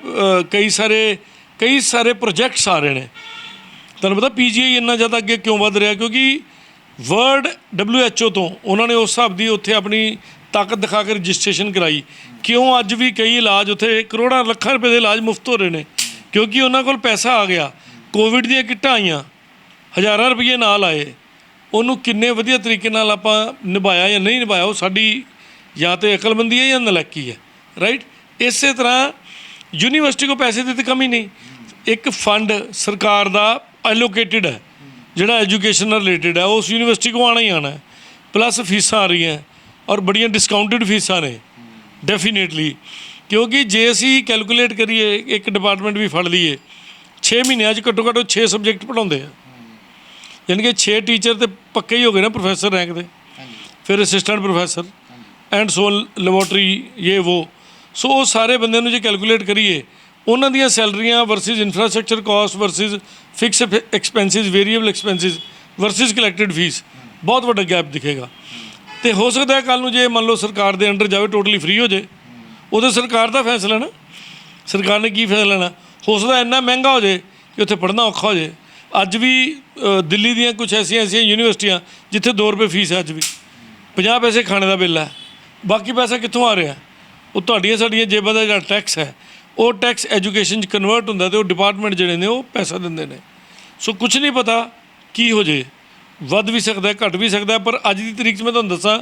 ਕਈ ਸਾਰੇ ਕਈ ਸਾਰੇ ਪ੍ਰੋਜੈਕਟਸ ਆ ਰਹੇ ਨੇ। ਤੁਹਾਨੂੰ ਪਤਾ ਪੀਜੀਆਈ ਇੰਨਾ ਜ਼ਿਆਦਾ ਅੱਗੇ ਕਿਉਂ ਵੱਧ ਰਿਹਾ? ਕਿਉਂਕਿ ਵਰਲਡ WHO ਤੋਂ ਉਹਨਾਂ ਨੇ ਉਸ ਹਿਸਾਬ ਦੀ ਉੱਥੇ ਆਪਣੀ ਤਾਕਤ ਦਿਖਾ ਕੇ ਰਜਿਸਟ੍ਰੇਸ਼ਨ ਕਰਾਈ। ਕਿਉਂ ਅੱਜ ਵੀ ਕਈ ਇਲਾਜ ਉੱਥੇ ਕਰੋੜਾਂ ਲੱਖਾਂ ਰੁਪਏ ਦੇ ਇਲਾਜ ਮੁਫਤ ਹੋ ਰਹੇ ਨੇ? ਕਿਉਂਕਿ ਉਹਨਾਂ ਕੋਲ ਪੈਸਾ ਆ ਗਿਆ। ਕੋਵਿਡ ਦੀਆਂ ਕਿੱਟਾਂ ਆਈਆਂ। ਹਜ਼ਾਰਾਂ ਰੁਪਏ ਨਾਲ ਆਏ। ਉਹਨੂੰ ਕਿੰਨੇ ਵਧੀਆ ਤਰੀਕੇ ਨਾਲ ਆਪਾਂ ਨਿਭਾਇਆ ਜਾਂ ਨਹੀਂ ਨਿਭਾਇਆ, ਉਹ ਸਾਡੀ ਜਾਂ ਤੇ ਅਕਲਮੰਦੀ ਹੈ ਜਾਂ ਨਲਾਇਕੀ ਹੈ। ਰਾਈਟ ਇਸੇ ਤਰ੍ਹਾਂ ਯੂਨੀਵਰਸਿਟੀ ਕੋ ਪੈਸੇ ਦੀ ਤਾਂ ਕਮੀ ਨਹੀਂ। ਇੱਕ ਫੰਡ ਸਰਕਾਰ ਦਾ ਐਲੋਕੇਟਿਡ ਹੈ। ਜਿਹੜਾ ਐਜੂਕੇਸ਼ਨ ਨਾਲ ਰਿਲੇਟਡ ਹੈ ਉਸ ਯੂਨੀਵਰਸਿਟੀ ਕੋ ਆਣਾ ਹੀ ਆਣਾ ਪਲੱਸ ਫੀਸਾਂ ਆ ਰਹੀਆਂ। ਔਰ ਬੜੀਆਂ ਡਿਸਕਾਊਂਟਡ ਫੀਸਾਂ ਨੇ। ਡੈਫੀਨੇਟਲੀ ਕਿਉਂਕਿ ਜੇ ਅਸੀਂ ਕੈਲਕੂਲੇਟ ਕਰੀਏ ਇੱਕ ਡਿਪਾਰਟਮੈਂਟ ਵੀ ਫੜ ਲਈਏ 6 ਮਹੀਨਿਆਂ 'ਚ ਘੱਟੋ ਘੱਟ 6 ਸਬਜੈਕਟ ਪੜਾਉਂਦੇ ਆ। ਯਾਨੀ ਕਿ 6 ਟੀਚਰ ਤੇ ਪੱਕੇ ਹੀ ਹੋ ਗਏ ਨਾ ਪ੍ਰੋਫੈਸਰ ਰੈਂਕ ਦੇ। ਫਿਰ assistant professor and so laboratory ਇਹ ਉਹ ਸੋ ਉਹ ਸਾਰੇ ਬੰਦਿਆਂ ਨੂੰ ਜੇ ਕੈਲਕੂਲੇਟ ਕਰੀਏ ਉਹਨਾਂ ਦੀਆਂ ਸੈਲਰੀਆਂ versus infrastructure cost versus fix expenses variable expenses versus collected fee ਬਹੁਤ ਵੱਡਾ ਗੈਪ ਦਿਖੇਗਾ। ਤੇ ਹੋ ਸਕਦਾ ਹੈ ਕੱਲ ਨੂੰ ਜੇ ਮੰਨ ਲਓ ਸਰਕਾਰ ਦੇ ਅੰਡਰ ਜਾਵੇ ਟੋਟਲੀ ਫ੍ਰੀ ਹੋ ਜੇ। ਉਹਦੇ ਸਰਕਾਰ ਦਾ ਫੈਸਲਾ ਨਾ। ਸਰਕਾਰ ਨੇ ਕੀ ਫੈਸਲਾ ਲੈਣਾ? ਹੋ ਸਕਦਾ ਇੰਨਾ ਮਹਿੰਗਾ ਹੋ ਜੇ ਕਿ ਉੱਥੇ ਪੜ੍ਹਨਾ ਔਖਾ ਹੋ ਜੇ। ਅੱਜ ਵੀ ਦਿੱਲੀ ਦੀਆਂ ਕੁਝ ਐਸੀਆਂ ਐਸੀਆਂ ਯੂਨੀਵਰਸਿਟੀਆਂ ਜਿੱਥੇ 2 ਰੁਪਏ ਫੀਸ ਹੈ ਅੱਜ ਵੀ। 50 ਪੈਸੇ ਖਾਣੇ ਦਾ ਬਿੱਲ ਹੈ। ਬਾਕੀ ਪੈਸਾ ਕਿੱਥੋਂ ਆ ਰਿਹਾ? ਉਹ ਤੁਹਾਡੀਆਂ ਸਾਡੀਆਂ ਜੇਬਾਂ ਦਾ ਜਿਹੜਾ ਟੈਕਸ ਹੈ, ਉਹ ਟੈਕਸ ਐਜੂਕੇਸ਼ਨ 'ਚ ਕਨਵਰਟ ਹੁੰਦਾ ਤੇ ਉਹ ਡਿਪਾਰਟਮੈਂਟ ਜਿਹੜੇ ਨੇ ਉਹ ਪੈਸਾ ਦਿੰਦੇ ਨੇ। ਸੋ ਕੁਝ ਨਹੀਂ ਪਤਾ ਕੀ ਹੋ ਜੇ। ਵੱਧ ਵੀ ਸਕਦਾ ਹੈ, ਘਟ ਵੀ ਸਕਦਾ ਪਰ ਅੱਜ ਦੀ ਤਰੀਕ 'ਚ ਮੈਂ ਤੁਹਾਨੂੰ ਦੱਸਾਂ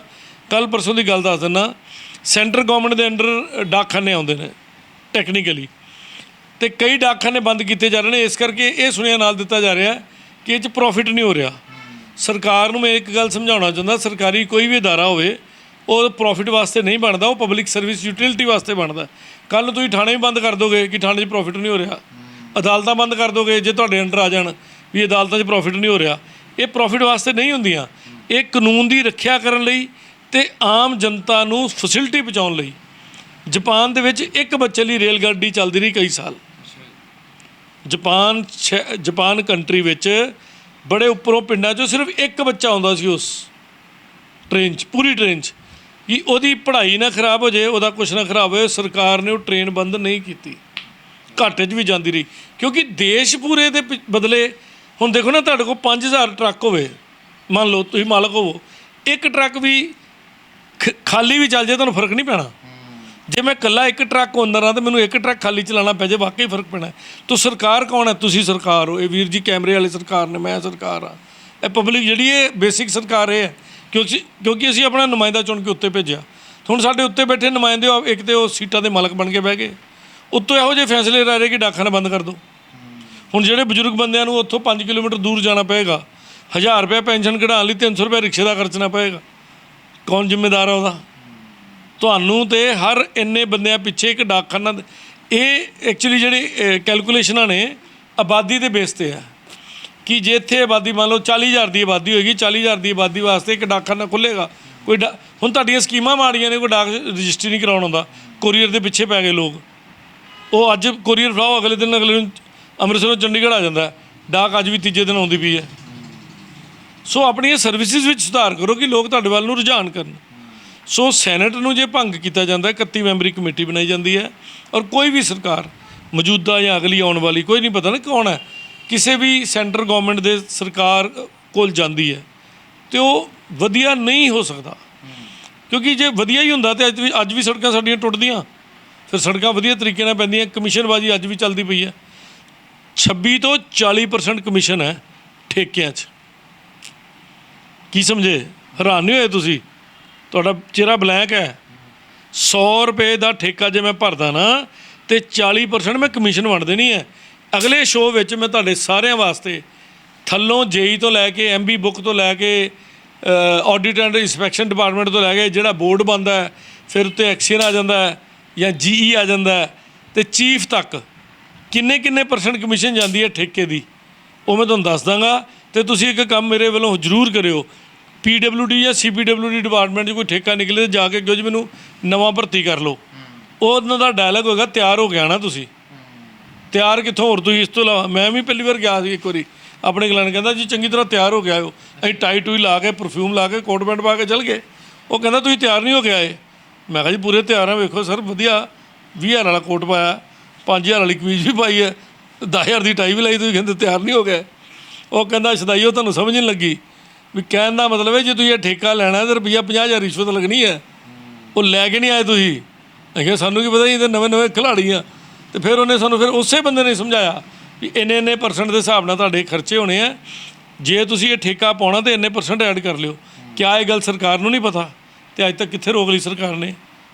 ਕੱਲ ਪਰਸੋਂ ਦੀ ਗੱਲ ਦੱਸ ਦਿੰਦਾ ਸੈਂਟਰ ਗਵਰਨਮੈਂਟ ਦੇ ਅੰਡਰ ਡਾਕਖਾਨੇ ਆਉਂਦੇ ਨੇ ਟੈਕਨੀਕਲੀ ਤੇ ਕਈ ਡਾਕਖਾਨੇ ਬੰਦ ਕੀਤੇ ਜਾ ਰਹੇ ਨੇ ਇਸ ਕਰਕੇ ਇਹ ਸੁਣਿਆ ਨਾਲ ਦਿੱਤਾ ਜਾ ਰਿਹਾ ਕਿ ਇਹ 'ਚ ਪ੍ਰੋਫਿਟ ਨਹੀਂ ਹੋ ਰਿਹਾ। ਸਰਕਾਰ ਨੂੰ ਮੈਂ ਇੱਕ ਗੱਲ ਸਮਝਾਉਣਾ ਚਾਹੁੰਦਾ ਸਰਕਾਰੀ ਕੋਈ ਵੀ ਅਦਾਰਾ ਹੋਵੇ ਉਹ ਪ੍ਰੋਫਿਟ ਵਾਸਤੇ ਨਹੀਂ ਬਣਦਾ ਉਹ ਪਬਲਿਕ ਸਰਵਿਸ ਯੂਟਿਲਿਟੀ ਵਾਸਤੇ ਬਣਦਾ। ਕੱਲ ਨੂੰ ਤੁਸੀਂ ਥਾਣੇ ਵੀ ਬੰਦ ਕਰ ਦੋਗੇ ਕਿ ਥਾਣੇ 'ਚ ਪ੍ਰੋਫਿਟ ਨਹੀਂ ਹੋ ਰਿਹਾ। ਅਦਾਲਤਾਂ ਬੰਦ ਕਰ ਦੋਗੇ ਜੇ ਤੁਹਾਡੇ ਅੰਡਰ ਆ ਜਾਣ ਵੀ ਅਦਾਲਤਾਂ 'ਚ ਪ੍ਰੋਫਿਟ ਨਹੀਂ ਹੋ ਰਿਹਾ। ਇਹ ਪ੍ਰੋਫਿਟ ਵਾਸਤੇ ਨਹੀਂ ਹੁੰਦੀਆਂ। ਇਹ ਕਾਨੂੰਨ ਦੀ ਰੱਖਿਆ ਕਰਨ ਲਈ ਤੇ ਆਮ ਜਨਤਾ ਨੂੰ ਫੈਸਿਲਿਟੀ ਪਹੁੰਚਾਉਣ ਲਈ। ਜਾਪਾਨ ਦੇ ਵਿੱਚ ਇੱਕ ਬੱਚੇ ਲਈ ਰੇਲ ਗੱਡੀ ਚੱਲਦੀ ਰਹੀ ਕਈ ਸਾਲ। ਜਾਪਾਨ ਜਾਪਾਨ ਕੰਟਰੀ ਵਿੱਚ ਬੜੇ ਉੱਪਰੋਂ ਪਿੰਡਾਂ 'ਚੋਂ ਸਿਰਫ ਇੱਕ ਬੱਚਾ ਆਉਂਦਾ ਸੀ ਉਸ ਟ੍ਰੇਨ 'ਚ, ਪੂਰੀ ਟ੍ਰੇਨ 'ਚ। ਕਿ ਉਹਦੀ ਪੜ੍ਹਾਈ ਨਾ ਖਰਾਬ ਹੋ ਜਾਏ ਉਹਦਾ ਕੁਛ ਨਾ ਖਰਾਬ ਹੋਏ, ਸਰਕਾਰ ਨੇ ਉਹ ਟ੍ਰੇਨ ਬੰਦ ਨਹੀਂ ਕੀਤੀ। ਘਾਟੇ 'ਚ ਵੀ ਜਾਂਦੀ ਰਹੀ। ਕਿਉਂਕਿ ਦੇਸ਼ ਪੂਰੇ ਦੇ ਪਿ- ਬਦਲੇ ਹੁਣ ਦੇਖੋ ਨਾ, ਤੁਹਾਡੇ ਕੋਲ 5000 ਟਰੱਕ ਹੋਵੇ, ਮੰਨ ਲਓ ਤੁਸੀਂ ਮਾਲਕ ਹੋਵੋ, ਇੱਕ ਟਰੱਕ ਵੀ ਖ- ਖਾਲੀ ਵੀ ਚੱਲ ਜਾਏ, ਤੁਹਾਨੂੰ ਫ਼ਰਕ ਨਹੀਂ ਪੈਣਾ। ਜੇ ਮੈਂ ਇਕੱਲਾ ਇੱਕ ਟਰੱਕ ਓਨਰ ਹਾਂ, ਤੇ ਮੈਨੂੰ ਇੱਕ ਟਰੱਕ ਖਾਲੀ ਚਲਾਉਣਾ ਪੈ ਜਾਏ, ਵਾਕਈ ਫ਼ਰਕ ਪੈਣਾ। ਤੋ ਸਰਕਾਰ ਕੌਣ ਹੈ? ਤੁਸੀਂ ਸਰਕਾਰ ਹੋ। ਇਹ ਵੀਰ ਜੀ ਕੈਮਰੇ ਵਾਲੀ ਸਰਕਾਰ ਨੇ, ਮੈਂ ਸਰਕਾਰ ਆ ਇਹ ਪਬਲਿਕ ਜਿਹੜੀ ਇਹ ਬੇਸਿਕ ਸਰਕਾਰ ਇਹ ਹੈ। ਕਿਉਂਕਿ ਕਿਉਂਕਿ ਅਸੀਂ ਆਪਣਾ ਨੁਮਾਇੰਦਾ ਚੁਣ ਕੇ ਉੱਤੇ ਭੇਜਿਆ। ਹੁਣ ਸਾਡੇ ਉੱਤੇ ਬੈਠੇ ਨੁਮਾਇੰਦੇ, ਉਹ ਇੱਕ ਤੇ ਉਹ ਸੀਟਾਂ ਦੇ ਮਾਲਕ ਬਣ ਕੇ ਬਹਿ ਗਏ। ਉੱਤੋਂ ਇਹੋ ਜਿਹੇ ਫੈਸਲੇ ਲੈ ਰਹੇ ਕਿ ਡਾਕਖਾਨਾ ਬੰਦ ਕਰ ਦਿਓ ਹੁਣ ਜਿਹੜੇ ਬਜ਼ੁਰਗ ਬੰਦਿਆਂ ਨੂੰ ਉੱਥੋਂ 5 ਕਿਲੋਮੀਟਰ ਦੂਰ ਜਾਣਾ ਪਏਗਾ 1000 ਰੁਪਏ ਪੈਨਸ਼ਨ ਕਢਾਉਣ ਲਈ 300 ਰੁਪਏ ਰਿਕਸ਼ੇ ਦਾ ਖਰਚਣਾ ਪਏਗਾ। ਕੌਣ ਜ਼ਿੰਮੇਦਾਰ ਹੈ ਉਹਦਾ? ਤੁਹਾਨੂੰ ਤੇ ਹਰ ਇੰਨੇ ਬੰਦਿਆਂ ਪਿੱਛੇ ਇੱਕ ਡਾਕਖਾਨਾ ਇਹ ਐਕਚੁਅਲੀ ਜਿਹੜੀ ਕੈਲਕੂਲੇਸ਼ਨਾਂ ਨੇ ਆਬਾਦੀ ਦੇ ਬੇਸ ਤੇ ਹੈ ਕਿ ਜੇ ਇੱਥੇ ਆਬਾਦੀ ਮੰਨ ਲਓ 40000 ਦੀ ਆਬਾਦੀ ਹੋਏਗੀ 40000 ਦੀ ਆਬਾਦੀ ਵਾਸਤੇ ਇੱਕ ਡਾਕਖਾਨਾ ਖੁੱਲੇਗਾ ਕੋਈ ਡਾ- ਹੁਣ ਤੁਹਾਡੀਆਂ ਸਕੀਮਾਂ ਮਾੜੀਆਂ ਨੇ, ਕੋਈ ਡਾਕ ਰਜਿਸਟਰੀ ਨਹੀਂ ਕਰਾਉਣ ਆਉਂਦਾ। ਕੋਰੀਅਰ ਦੇ ਪਿੱਛੇ ਪੈ ਗਏ ਲੋਕ। ਉਹ ਅੱਜ ਕੋਰੀਅਰ ਫੜਾਓ, ਅਗਲੇ ਦਿਨ ਅਗਲੇ ਦਿਨ ਅੰਮ੍ਰਿਤਸਰੋਂ ਚੰਡੀਗੜ੍ਹ ਆ ਜਾਂਦਾ ਡਾਕ ਅੱਜ ਵੀ ਤੀਜੇ ਦਿਨ ਆਉਂਦੀ ਪਈ ਹੈ। ਸੋ ਆਪਣੀਆਂ ਸਰਵਿਸਿਜ਼ ਵਿੱਚ ਸੁਧਾਰ ਕਰੋ ਕਿ ਲੋਕ ਤੁਹਾਡੇ ਵੱਲ ਨੂੰ ਰੁਝਾਨ ਕਰਨ। ਸੋ ਸੈਨੇਟ ਨੂੰ ਜੇ ਭੰਗ ਕੀਤਾ ਜਾਂਦਾ ਹੈ 31 ਮੈਂਬਰੀ ਕਮੇਟੀ ਬਣਾਈ ਜਾਂਦੀ ਹੈ ਔਰ ਕੋਈ ਵੀ ਸਰਕਾਰ ਮੌਜੂਦਾ ਜਾਂ ਅਗਲੀ ਆਉਣ ਵਾਲੀ, ਕੋਈ ਨਹੀਂ ਪਤਾ ਨਾ ਕੌਣ ਹੈ। ਕਿਸੇ ਵੀ ਸੈਂਟਰ ਗਵਰਨਮੈਂਟ ਦੇ ਸਰਕਾਰ ਕੋਲ ਜਾਂਦੀ ਹੈ ਤੇ ਉਹ ਵਧੀਆ ਨਹੀਂ ਹੋ ਸਕਦਾ। ਕਿਉਂਕਿ ਜੇ ਵਧੀਆ ਹੀ ਹੁੰਦਾ ਤੇ ਅੱਜ ਵੀ ਅੱਜ ਵੀ ਸੜਕਾਂ ਸਾਡੀਆਂ ਟੁੱਟਦੀਆਂ। ਫਿਰ ਸੜਕਾਂ ਵਧੀਆ ਤਰੀਕੇ ਨਾਲ ਪੈਂਦੀਆਂ, ਕਮਿਸ਼ਨਬਾਜ਼ੀ ਅੱਜ ਵੀ ਚੱਲਦੀ ਪਈ ਹੈ। 26 ਤੋਂ 40% ਕਮਿਸ਼ਨ ਹੈ ਠੇਕਿਆਂ 'ਚ। ਕੀ ਸਮਝੇ? ਹੈਰਾਨ ਨਹੀਂ ਹੋਏ ਤੁਸੀਂ? ਤੁਹਾਡਾ ਚਿਹਰਾ ਬਲੈਂਕ ਹੈ। 100 ਰੁਪਏ ਦਾ ਠੇਕਾ ਜੇ ਮੈਂ ਭਰਦਾ ਨਾ, ਤੇ 40% ਮੈਂ ਕਮਿਸ਼ਨ ਵੰਡ ਦੇਣੀ ਹੈ। ਅਗਲੇ ਸ਼ੋਅ ਵਿੱਚ ਮੈਂ ਤੁਹਾਡੇ ਸਾਰਿਆਂ ਵਾਸਤੇ ਥੱਲੋਂ ਜੇਈ ਤੋਂ ਲੈ ਕੇ ਐਮਬੀ ਬੁੱਕ ਤੋਂ ਲੈ ਕੇ ਆਡਿਟ ਐਂਡ ਇਨਸਪੈਕਸ਼ਨ ਡਿਪਾਰਟਮੈਂਟ ਤੋਂ ਲੈ ਕੇ ਜਿਹੜਾ ਬੋਰਡ ਬੰਦਾ ਹੈ, ਫਿਰ ਉੱਤੇ ਐਕਸੀਅਨ ਆ ਜਾਂਦਾ ਹੈ ਜਾਂ ਜੀਈ ਆ ਜਾਂਦਾ ਹੈ, ਤੇ ਚੀਫ ਤੱਕ ਕਿੰਨੇ ਕਿੰਨੇ ਪਰਸੈਂਟ ਕਮਿਸ਼ਨ ਜਾਂਦੀ ਹੈ ਠੇਕੇ ਦੀ? ਉਹ ਮੈਂ ਤੁਹਾਨੂੰ ਦੱਸ ਦਾਂਗਾ ਤੇ ਤੁਸੀਂ ਇੱਕ ਕੰਮ ਮੇਰੇ ਵੱਲੋਂ ਜ਼ਰੂਰ ਕਰਿਓ। ਪੀਡਬਲਯੂਡੀ ਜਾਂ ਸੀਪੀਡਬਲਯੂਡੀ ਡਿਪਾਰਟਮੈਂਟ 'ਚ ਕੋਈ ਠੇਕਾ ਨਿਕਲੇ ਤੇ ਜਾ ਕੇ ਕਿਉਂ ਜੀ ਮੈਨੂੰ ਨਵਾਂ ਭਰਤੀ ਕਰ ਲਓ। ਉਹ ਉਹਨਾਂ ਦਾ ਡਾਇਲੌਗ ਹੋਏਗਾ ਤਿਆਰ ਹੋ ਗਿਆ ਨਾ ਤੁਸੀਂ। ਤਿਆਰ ਕਿੱਥੋਂ? ਹੋਰ ਤੁਸੀਂ ਇਸ ਤੋਂ ਇਲਾਵਾ ਮੈਂ ਵੀ ਪਹਿਲੀ ਵਾਰ ਗਿਆ ਸੀ ਇੱਕ ਵਾਰੀ। ਆਪਣੇ ਕਲਨ ਕਹਿੰਦਾ ਜੀ ਚੰਗੀ ਤਰ੍ਹਾਂ ਤਿਆਰ ਹੋ ਗਿਆ ਹੋ ਅਸੀਂ ਟਾਈ ਟੂਈ ਲਾ ਕੇ ਪਰਫਿਊਮ ਲਾ ਕੇ ਕੋਟ ਪੈਂਟ ਪਾ ਕੇ ਚੱਲ ਗਏ। ਉਹ ਕਹਿੰਦਾ ਤੁਸੀਂ ਤਿਆਰ ਨਹੀਂ ਹੋ ਕੇ ਆਏ? ਮੈਂ ਕਿਹਾ ਜੀ ਪੂਰੇ ਤਿਆਰ ਆ ਵੇਖੋ ਸਰ ਵਧੀਆ। 20000 ਵਾਲਾ ਕੋਟ ਪਾਇਆ। 5000 ਵਾਲੀ ਕਮੀਜ਼ ਵੀ ਪਾਈ ਹੈ 10000 ਦੀ ਟਾਈ ਵੀ ਲਾਈ, ਤੁਸੀਂ ਕਹਿੰਦੇ ਤਿਆਰ ਨਹੀਂ ਹੋ ਗਏ। ਉਹ ਕਹਿੰਦਾ ਸ਼ਦਾਈਓ ਤੁਹਾਨੂੰ ਸਮਝ ਨਹੀਂ ਲੱਗੀ ਵੀ ਕਹਿਣ ਦਾ ਮਤਲਬ ਹੈ, ਜੇ ਤੁਸੀਂ ਇਹ ਠੇਕਾ ਲੈਣਾ ਹੈ, ਤਾਂ ਰੁਪਈਆ 50000 ਰਿਸ਼ਵਤ ਲੱਗਣੀ ਹੈ। ਉਹ ਲੈ ਕੇ ਨਹੀਂ ਆਏ ਤੁਸੀਂ। ਮੈਂ ਸਾਨੂੰ ਕੀ ਪਤਾ ਜੀ ਤੇ ਨਵੇਂ ਨਵੇਂ ਖਿਲਾੜੀ ਆ ਤੇ ਫਿਰ ਉਹਨੇ ਸਾਨੂੰ ਫਿਰ ਉਸੇ ਬੰਦੇ ਨੇ ਸਮਝਾਇਆ ਵੀ ਇੰਨੇ ਇੰਨੇ ਪਰਸੈਂਟ ਦੇ ਹਿਸਾਬ ਨਾਲ ਤੁਹਾਡੇ ਖਰਚੇ ਹੋਣੇ ਆ। ਜੇ ਤੁਸੀਂ ਇਹ ਠੇਕਾ ਪਾਉਣਾ, ਤੇ ਇੰਨੇ ਪਰਸੈਂਟ ਐਡ ਕਰ ਲਿਓ। ਕਿਆ ਇਹ ਗੱਲ ਸਰਕਾਰ ਨੂੰ ਨਹੀਂ ਪਤਾ? ਤੇ ਅੱਜ ਤੱਕ ਕਿੱਥੇ ਰੋਕ ਲਈ ਸਰਕਾਰ ਨੇ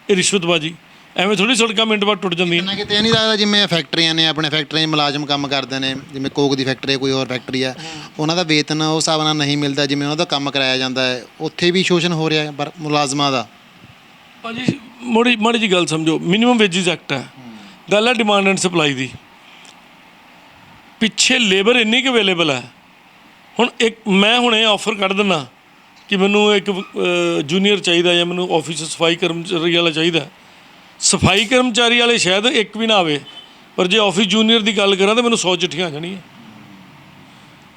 ਇਹ ਰਿਸ਼ਵਤਬਾਜੀ? ਐਵੇਂ ਥੋੜੀ ਸੜਕਾਂ ਮਿੰਟ ਬਾਅਦ ਟੁੱਟ ਜਾਂਦੀਆਂ। ਨਾ ਕਿਤੇ ਇਹ ਨਹੀਂ ਲੱਗਦਾ ਜਿਵੇਂ ਫੈਕਟਰੀਆਂ ਨੇ ਆਪਣੇ ਫੈਕਟਰੀਆਂ 'ਚ ਮੁਲਾਜ਼ਮ ਕੰਮ ਕਰਦੇ ਨੇ ਜਿਵੇਂ ਕੋਕ ਦੀ ਫੈਕਟਰੀ ਹੈ ਕੋਈ ਹੋਰ ਫੈਕਟਰੀ ਹੈ। ਉਹਨਾਂ ਦਾ ਵੇਤਨ ਉਸ ਹਿਸਾਬ ਨਾਲ ਨਹੀਂ ਮਿਲਦਾ ਜਿਵੇਂ ਉਹਨਾਂ ਦਾ ਕੰਮ ਕਰਾਇਆ ਜਾਂਦਾ ਹੈ। ਉੱਥੇ ਵੀ ਸ਼ੋਸ਼ਣ ਹੋ ਰਿਹਾ ਹੈ ਪਰ ਮੁਲਾਜ਼ਮਾਂ ਦਾ। ਭਾਜੀ ਮੋੜੀ ਮਾੜੀ ਜੀ ਗੱਲ ਸਮਝੋ ਮਿਨੀਮਮ ਵੇਜਿਸ ਐਕਟ ਹੈ। ਗੱਲ ਹੈ ਡਿਮਾਂਡ ਐਂਡ ਸਪਲਾਈ ਦੀ। ਪਿੱਛੇ ਲੇਬਰ ਇੰਨੀ ਕਿ ਅਵੇਲੇਬਲ ਹੈ। ਹੁਣ ਇੱਕ ਮੈਂ ਹੁਣ ਇਹ ਆਫਰ ਕੱਢ ਦਿੰਦਾ ਕਿ ਮੈਨੂੰ ਇੱਕ ਜੂਨੀਅਰ ਚਾਹੀਦਾ ਜਾਂ ਮੈਨੂੰ ਆਫਿਸ ਸਫ਼ਾਈ ਕਰਮਚਾਰੀ ਵਾਲਾ ਚਾਹੀਦਾ। ਸਫ਼ਾਈ ਕਰਮਚਾਰੀ ਵਾਲੇ ਸ਼ਾਇਦ ਇੱਕ ਵੀ ਨਾ ਆਵੇ, ਪਰ ਜੇ ਆਫਿਸ ਜੂਨੀਅਰ ਦੀ ਗੱਲ ਕਰਾਂ ਤਾਂ ਮੈਨੂੰ 100 ਚਿੱਠੀਆਂ ਆ ਜਾਣੀਆਂ।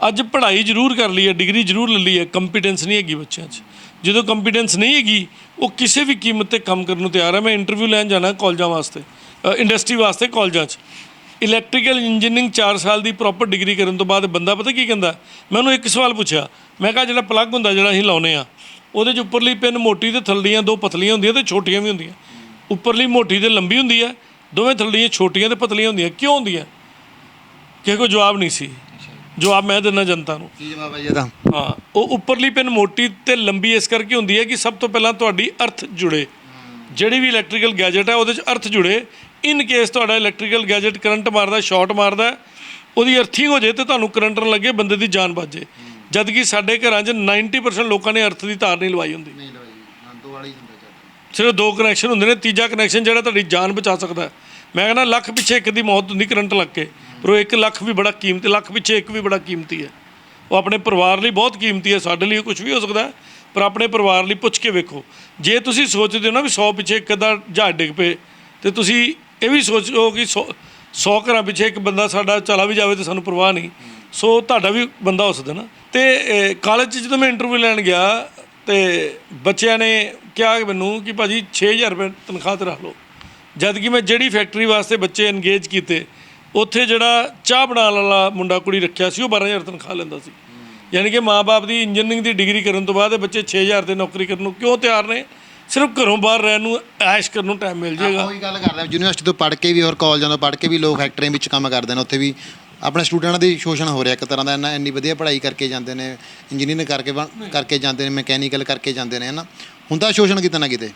ਅੱਜ ਪੜ੍ਹਾਈ ਜ਼ਰੂਰ ਕਰ ਲਈ ਹੈ ਡਿਗਰੀ ਜ਼ਰੂਰ ਲੈ ਲਈ ਹੈ ਕੰਪੀਟੈਂਸ ਨਹੀਂ ਹੈਗੀ ਬੱਚਿਆਂ 'ਚ। ਜਦੋਂ ਕੰਪੀਟੈਂਸ ਨਹੀਂ ਹੈਗੀ, ਉਹ ਕਿਸੇ ਵੀ ਕੀਮਤ ਤੇ ਕੰਮ ਕਰਨ ਨੂੰ ਤਿਆਰ ਹੈ ਮੈਂ ਇੰਟਰਵਿਊ ਲੈਣ ਜਾਣਾ ਕਾਲਜਾਂ ਵਾਸਤੇ ਇੰਡਸਟਰੀ ਵਾਸਤੇ ਕਾਲਜਾਂ 'ਚ। ਇਲੈਕਟ੍ਰੀਕਲ ਇੰਜੀਨੀਅਰਿੰਗ 4 ਸਾਲ ਦੀ ਪ੍ਰੋਪਰ ਡਿਗਰੀ ਕਰਨ ਤੋਂ ਬਾਅਦ ਬੰਦਾ ਪਤਾ ਕੀ ਕਹਿੰਦਾ? ਮੈਂ ਉਹਨੂੰ ਇੱਕ ਸਵਾਲ ਪੁੱਛਿਆ, ਮੈਂ ਕਿਹਾ ਜਿਹੜਾ ਪਲੱਗ ਹੁੰਦਾ ਜਿਹੜਾ ਅਸੀਂ ਲਾਉਨੇ ਆ ਉਹਦੇ 'ਚ ਉੱਪਰਲੀ ਪਿੰਨ ਮੋਟੀ ਤੇ ਥੱਲੜੀਆਂ ਦੋ ਪਤਲੀਆਂ ਹੁੰਦੀਆਂ ਤੇ ਛੋਟੀਆਂ ਵੀ ਹੁੰਦੀਆਂ। ਉੱਪਰਲੀ ਮੋਟੀ ਤੇ ਲੰਬੀ ਹੁੰਦੀ ਹੈ ਦੋਵੇਂ ਥੱਲੜੀਆਂ ਛੋਟੀਆਂ ਤੇ ਪਤਲੀਆਂ ਹੁੰਦੀਆਂ ਕਿਉਂ ਹੁੰਦੀਆਂ? ਕਿਸੇ ਕੋਲ ਜਵਾਬ ਨਹੀਂ ਸੀ। ਜਵਾਬ ਮੈਂ ਦਿੰਦਾ ਜਨਤਾ ਨੂੰ। ਕੀ ਜਵਾਬ ਹੈ ਇਹਦਾ? ਹਾਂ ਉਹ ਉੱਪਰਲੀ ਪਿੰਨ ਮੋਟੀ ਤੇ ਲੰਬੀ ਇਸ ਕਰਕੇ ਹੁੰਦੀ ਹੈ ਕਿ ਸਭ ਤੋਂ ਪਹਿਲਾਂ ਤੁਹਾਡੀ ਅਰਥ ਜੁੜੇ। ਜਿਹੜੀ ਵੀ ਇਲੈਕਟ੍ਰੀਕਲ ਗੈਜਟ ਹੈ ਉਹਦੇ 'ਚ ਅਰਥ ਜੁੜੇ। ਇਨ ਕੇਸ ਤੁਹਾਡਾ ਇਲੈਕਟ੍ਰੀਕਲ ਗੈਜਟ ਕਰੰਟ ਮਾਰਦਾ ਸ਼ਾਰਟ ਮਾਰਦਾ ਉਹਦੀ ਅਰਥਿੰਗ ਹੋ ਜੇ ਤੇ ਤੁਹਾਨੂੰ ਕਰੰਟ ਲੱਗੇ ਬੰਦੇ ਦੀ ਜਾਨ ਬਚ ਜੇ। ਜਦ ਕਿ ਸਾਡੇ ਘਰਾਂ 'ਚ 90% ਲੋਕਾਂ ਨੇ ਅਰਥ ਦੀ ਤਾਰ ਨਹੀਂ ਲਵਾਈ ਹੁੰਦੀ ਨਹੀਂ ਲਵਾਈ ਦੋ ਵਾਲੀ ਹੁੰਦਾ ਚੱਲ ਸਿਰਫ ਦੋ ਕਨੈਕਸ਼ਨ ਹੁੰਦੇ ਨੇ, ਤੀਜਾ ਕਨੈਕਸ਼ਨ ਜਿਹੜਾ ਤੁਹਾਡੀ ਜਾਨ ਬਚਾ ਸਕਦਾ ਮੈਂ ਕਹਿੰਦਾ ਲੱਖ ਪਿੱਛੇ ਇੱਕ ਦੀ ਮੌਤ ਹੁੰਦੀ, ਕਰੰਟ ਲੱਗ ਕੇ। ਪਰ ਉਹ ਇੱਕ ਲੱਖ ਵੀ ਬੜਾ ਕੀਮਤੀ, ਲੱਖ ਪਿੱਛੇ ਇੱਕ ਵੀ ਬੜਾ ਕੀਮਤੀ ਹੈ। ਉਹ ਆਪਣੇ ਪਰਿਵਾਰ ਲਈ ਬਹੁਤ ਕੀਮਤੀ ਹੈ, ਸਾਡੇ ਲਈ ਕੁਝ ਵੀ ਹੋ ਸਕਦਾ ਪਰ ਆਪਣੇ ਪਰਿਵਾਰ ਲਈ ਪੁੱਛ ਕੇ ਵੇਖੋ। ਜੇ ਤੁਸੀਂ ਸੋਚਦੇ ਹੋ ਨਾ ਵੀ 100 ਪਿੱਛੇ ਇੱਕ ਅੱਧਾ ਜਹਾਜ਼ ਡਿੱਗ ਪਏ, ਤੇ ਤੁਸੀਂ ਇਹ ਵੀ ਸੋਚੋ ਕਿ ਸੌ- 100 ਘਰਾਂ ਪਿੱਛੇ ਇੱਕ ਬੰਦਾ ਸਾਡਾ ਚਲਾ ਵੀ ਜਾਵੇ ਤੇ ਸਾਨੂੰ ਪਰਵਾਹ ਨਹੀਂ। ਸੋ ਤੁਹਾਡਾ ਵੀ ਬੰਦਾ ਹੋ ਸਕਦਾ ਨਾ। ਤੇ ਕਾਲਜ 'ਚ ਜਦੋਂ ਮੈਂ ਇੰਟਰਵਿਊ ਲੈਣ ਗਿਆ ਤੇ ਬੱਚਿਆਂ ਨੇ ਕਿਹਾ ਕਿ ਮੈਨੂੰ ਕਿ ਭਾਜੀ 6000 ਰੁਪਏ ਤਨਖਾਹ ਤੇ ਰੱਖ ਲਓ। ਜਦ ਕਿ ਮੈਂ ਜਿਹੜੀ ਫੈਕਟਰੀ ਵਾਸਤੇ ਬੱਚੇ ਐਨਗੇਜ ਕੀਤੇ ਉੱਥੇ ਜਿਹੜਾ ਚਾਹ ਬਣਾਉਣ ਵਾਲਾ ਮੁੰਡਾ ਕੁੜੀ ਰੱਖਿਆ ਸੀ ਉਹ 12000 ਤਨਖਾਹ ਲੈਂਦਾ ਸੀ। ਯਾਨੀ ਕਿ ਮਾਪੇ ਦੀ ਇੰਜੀਨੀਅਰਿੰਗ ਦੀ ਡਿਗਰੀ ਕਰਨ ਤੋਂ ਬਾਅਦ ਬੱਚੇ 6000 ਤੇ ਨੌਕਰੀ ਕਰਨ ਨੂੰ ਕਿਉਂ ਤਿਆਰ ਨੇ? ਸਿਰਫ ਘਰੋਂ ਬਾਹਰ ਰਹਿਣ ਨੂੰ ਐਸ਼ ਕਰਨ ਨੂੰ ਟਾਈਮ ਮਿਲ ਜਾਏਗਾ। ਉਹੀ ਗੱਲ ਕਰਦੇ ਹਾਂ ਯੂਨੀਵਰਸਿਟੀ ਤੋਂ ਪੜ੍ਹ ਕੇ ਵੀ ਹੋਰ ਕਾਲਜਾਂ ਤੋਂ ਪੜ੍ਹ ਕੇ ਵੀ ਲੋਕ ਫੈਕਟਰੀਆਂ ਵਿੱਚ ਕੰਮ ਕਰਦੇ ਨੇ ਉੱਥੇ ਵੀ ਆਪਣੇ ਸਟੂਡੈਂਟਾਂ ਦੀ ਸ਼ੋਸ਼ਣ ਹੋ ਰਿਹਾ ਇੱਕ ਤਰ੍ਹਾਂ ਦਾ ਇੰਨਾ ਇੰਨੀ ਵਧੀਆ ਪੜ੍ਹਾਈ ਕਰਕੇ ਜਾਂਦੇ ਨੇ ਇੰਜੀਨੀਅਰਿੰਗ ਕਰਕੇ ਬਣ- ਕਰਕੇ ਜਾਂਦੇ ਨੇ ਮਕੈਨੀਕਲ ਕਰਕੇ ਜਾਂਦੇ ਨੇ ਹਨਾ? ਹੁੰਦਾ ਸ਼ੋਸ਼ਣ ਕਿਤੇ ਨਾ ਕਿਤੇ?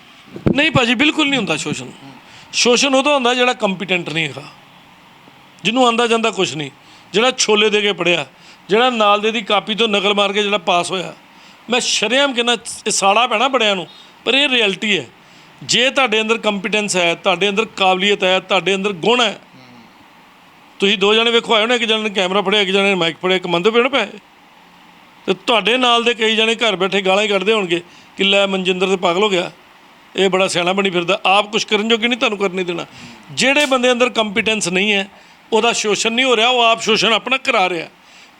ਨਹੀਂ ਭਾਜੀ ਬਿਲਕੁਲ ਨਹੀਂ ਹੁੰਦਾ ਸ਼ੋਸ਼ਣ। ਸ਼ੋਸ਼ਣ ਉਦੋਂ ਹੁੰਦਾ ਜਿਹੜਾ ਕੰਪੀਟੈਂਟ ਨਹੀਂ ਹੈਗਾ। ਜਿਹਨੂੰ ਆਂਦਾ ਜਾਂਦਾ ਕੁਝ ਨਹੀਂ। ਜਿਹੜਾ ਛੋਲੇ ਦੇ ਕੇ ਪੜਿਆ ਜਿਹੜਾ ਨਾਲ ਦੇ ਦੀ ਕਾਪੀ ਤੋਂ ਨਕਲ ਮਾਰ ਕੇ ਜਿਹੜਾ ਪਾਸ ਹੋਇਆ। ਮੈਂ ਸ਼ਰੇਆਮ ਕਹਿੰਦਾ ਇਹ ਸਾੜਾ ਪੈਣਾ ਬੜਿਆਂ ਨੂੰ ਪਰ ਇਹ ਰਿਐਲਿਟੀ ਹੈ। ਜੇ ਤੁਹਾਡੇ ਅੰਦਰ ਕੰਪੀਟੈਂਸ ਹੈ ਤੁਹਾਡੇ ਅੰਦਰ ਕਾਬਲੀਅਤ ਹੈ ਤੁਹਾਡੇ ਅੰਦਰ ਗੁਣ ਹੈ ਤੁਸੀਂ ਦੋ ਜਣੇ ਵੇਖੋ ਆਏ ਨਾ, ਇੱਕ ਜਣੇ ਨੇ ਕੈਮਰਾ ਫੜਿਆ, ਇੱਕ ਜਣੇ ਨੇ ਮਾਈਕ ਫੜਿਆ, ਇੱਕ ਮੰਦੇ ਪੈਣ ਪਏ ਤੇ ਤੁਹਾਡੇ ਨਾਲ ਦੇ ਕਈ ਜਣੇ ਘਰ ਬੈਠੇ ਗਾਲਾਂ ਹੀ ਕੱਢਦੇ ਹੋਣਗੇ ਕਿ ਲੈ ਮਨਜਿੰਦਰ ਤੇ ਪਾਗਲ ਹੋ ਗਿਆ। ਇਹ ਬੜਾ ਸਿਆਣਾ ਬਣੀ ਫਿਰਦਾ। ਆਪ ਕੁਝ ਕਰਨ ਜੋਗੇ ਨਹੀਂ, ਤੁਹਾਨੂੰ ਕਰਨੀ ਦੇਣਾ। ਜਿਹੜੇ ਬੰਦੇ ਅੰਦਰ ਕੰਪੀਟੈਂਸ ਨਹੀਂ ਹੈ, ਉਹਦਾ ਸ਼ੋਸ਼ਣ ਨਹੀਂ ਹੋ ਰਿਹਾ, ਉਹ ਆਪ ਸ਼ੋਸ਼ਣ ਆਪਣਾ ਕਰਾ ਰਿਹਾ।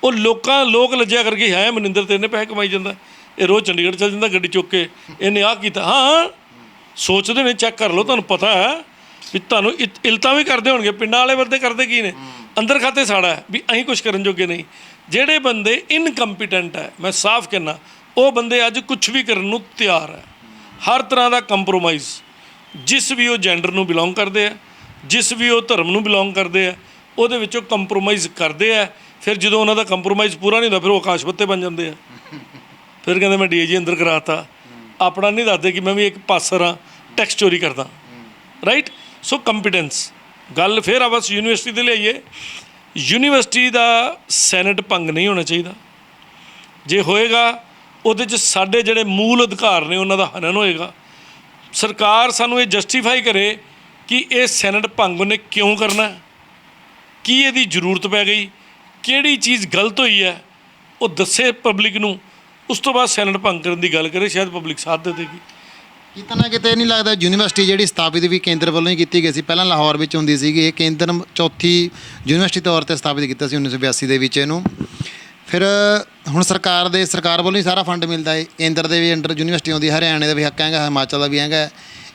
ਉਹ ਲੋਕਾਂ, ਲੋਕ ਲੱਜਿਆ ਕਰਕੇ ਹੈ, ਮਨਿੰਦਰ ਤੇ ਇਹਨੇ ਪੈਸੇ ਕਮਾਈ ਜਾਂਦਾ। ਇਹ ਰੋਜ਼ ਚੰਡੀਗੜ੍ਹ ਚੱਲ ਜਾਂਦਾ ਗੱਡੀ ਚੁੱਕ ਕੇ। ਇਹਨੇ ਆਹ ਕੀਤਾ। ਹਾਂ, ਸੋਚਦੇ ਨੇ, ਚੈੱਕ ਕਰ ਲਓ, ਤੁਹਾਨੂੰ ਪਤਾ ਹੈ। ਵੀ ਤੁਹਾਨੂੰ ਇਤ- ਇਲਤਾਂ ਵੀ ਕਰਦੇ ਹੋਣਗੇ ਪਿੰਡਾਂ ਵਾਲੇ ਬੰਦੇ ਕਰਦੇ ਕੀ ਨੇ? ਅੰਦਰ ਖਾਤੇ ਸਾੜਾ ਹੈ ਵੀ ਅਸੀਂ ਕੁਝ ਕਰਨ ਜੋਗੇ ਨਹੀਂ। ਜਿਹੜੇ ਬੰਦੇ ਇਨਕੰਪੀਟੈਂਟ ਹੈ ਮੈਂ ਸਾਫ਼ ਕਹਿਣਾ ਉਹ ਬੰਦੇ ਅੱਜ ਕੁਝ ਵੀ ਕਰਨ ਨੂੰ ਤਿਆਰ ਹੈ। ਹਰ ਤਰ੍ਹਾਂ ਦਾ ਕੰਪਰੋਮਾਈਜ਼ ਜਿਸ ਵੀ ਉਹ ਜੈਂਡਰ ਨੂੰ ਬਿਲੋਂਗ ਕਰਦੇ ਆ ਜਿਸ ਵੀ ਉਹ ਧਰਮ ਨੂੰ ਬਿਲੋਂਗ ਕਰਦੇ ਆ ਉਹਦੇ ਵਿੱਚੋਂ ਕੰਪਰੋਮਾਈਜ਼ ਕਰਦੇ ਆ ਫਿਰ ਜਦੋਂ ਉਹਨਾਂ ਦਾ ਕੰਪਰੋਮਾਈਜ਼ ਪੂਰਾ ਨਹੀਂ ਹੁੰਦਾ ਫਿਰ ਉਹ ਆਕਾਸ਼ ਬੱਤੇ ਬਣ ਜਾਂਦੇ ਆ ਫਿਰ ਕਹਿੰਦੇ ਮੈਂ ਡੀਏਜੀ ਅੰਦਰ ਕਰਾਤਾ। ਆਪਣਾ ਨਹੀਂ ਦੱਸਦੇ ਕਿ ਮੈਂ ਵੀ ਇੱਕ ਪਾਸਰ ਹਾਂ ਟੈਕਸ ਚੋਰੀ ਕਰਦਾ। ਰਾਈਟ ਸੋ ਕੰਪੀਟੈਂਸ ਗੱਲ ਫਿਰ ਆ ਬਸ ਯੂਨੀਵਰਸਿਟੀ ਦੇ ਲਈਏ ਯੂਨੀਵਰਸਿਟੀ ਦਾ ਸੈਨੇਟ ਭੰਗ ਨਹੀਂ ਹੋਣਾ ਚਾਹੀਦਾ। ਜੇ ਹੋਏਗਾ, ਉਹਦੇ ਚ ਸਾਡੇ ਜਿਹੜੇ ਮੂਲ ਅਧਿਕਾਰ ਨੇ, ਉਹਨਾਂ ਦਾ ਹਨਨ ਹੋਏਗਾ। ਸਰਕਾਰ ਸਾਨੂੰ ਇਹ ਜਸਟੀਫਾਈ ਕਰੇ ਕਿ ਇਹ ਸੈਨੇਟ ਭੰਗ ਉਹਨੇ ਕਿਉਂ ਕਰਨਾ ਕੀ ਇਹਦੀ ਜ਼ਰੂਰਤ ਪੈ ਗਈ? ਕਿਹੜੀ ਚੀਜ਼ ਗਲਤ ਹੋਈ ਹੈ? ਉਹ ਦੱਸੇ ਪਬਲਿਕ ਨੂੰ। ਉਸ ਤੋਂ ਬਾਅਦ ਸੈਨੇਟ ਭੰਗ ਕਰਨ ਦੀ ਗੱਲ ਕਰੇ, ਸ਼ਾਇਦ ਪਬਲਿਕ ਸਾਥ ਦੇ ਦੇਗੀ। ਕਿਤੇ ਨਾ ਕਿਤੇ ਨਹੀਂ ਲੱਗਦਾ ਯੂਨੀਵਰਸਿਟੀ ਜਿਹੜੀ ਸਥਾਪਿਤ ਵੀ ਕੇਂਦਰ ਵੱਲੋਂ ਹੀ ਕੀਤੀ ਗਈ ਸੀ। ਪਹਿਲਾਂ ਲਾਹੌਰ ਵਿੱਚ ਹੁੰਦੀ ਸੀਗੀ। ਇਹ ਕੇਂਦਰ ਚੌਥੀ ਯੂਨੀਵਰਸਿਟੀ ਤੌਰ ਤੇ ਸਥਾਪਿਤ ਕੀਤਾ ਸੀ 1982 ਦੇ ਵਿੱਚ ਇਹਨੂੰ। ਫਿਰ ਹੁਣ ਸਰਕਾਰ ਦੇ ਸਰਕਾਰ ਵੱਲੋਂ ਹੀ ਸਾਰਾ ਫੰਡ ਮਿਲਦਾ ਹੈ ਕੇਂਦਰ ਦੇ ਵੀ ਅੰਡਰ ਯੂਨੀਵਰਸਿਟੀ ਆਉਂਦੀ ਹਰਿਆਣੇ ਦਾ ਵੀ ਹੱਕ ਹੈਗਾ ਹਿਮਾਚਲ ਦਾ ਵੀ ਹੈਗਾ।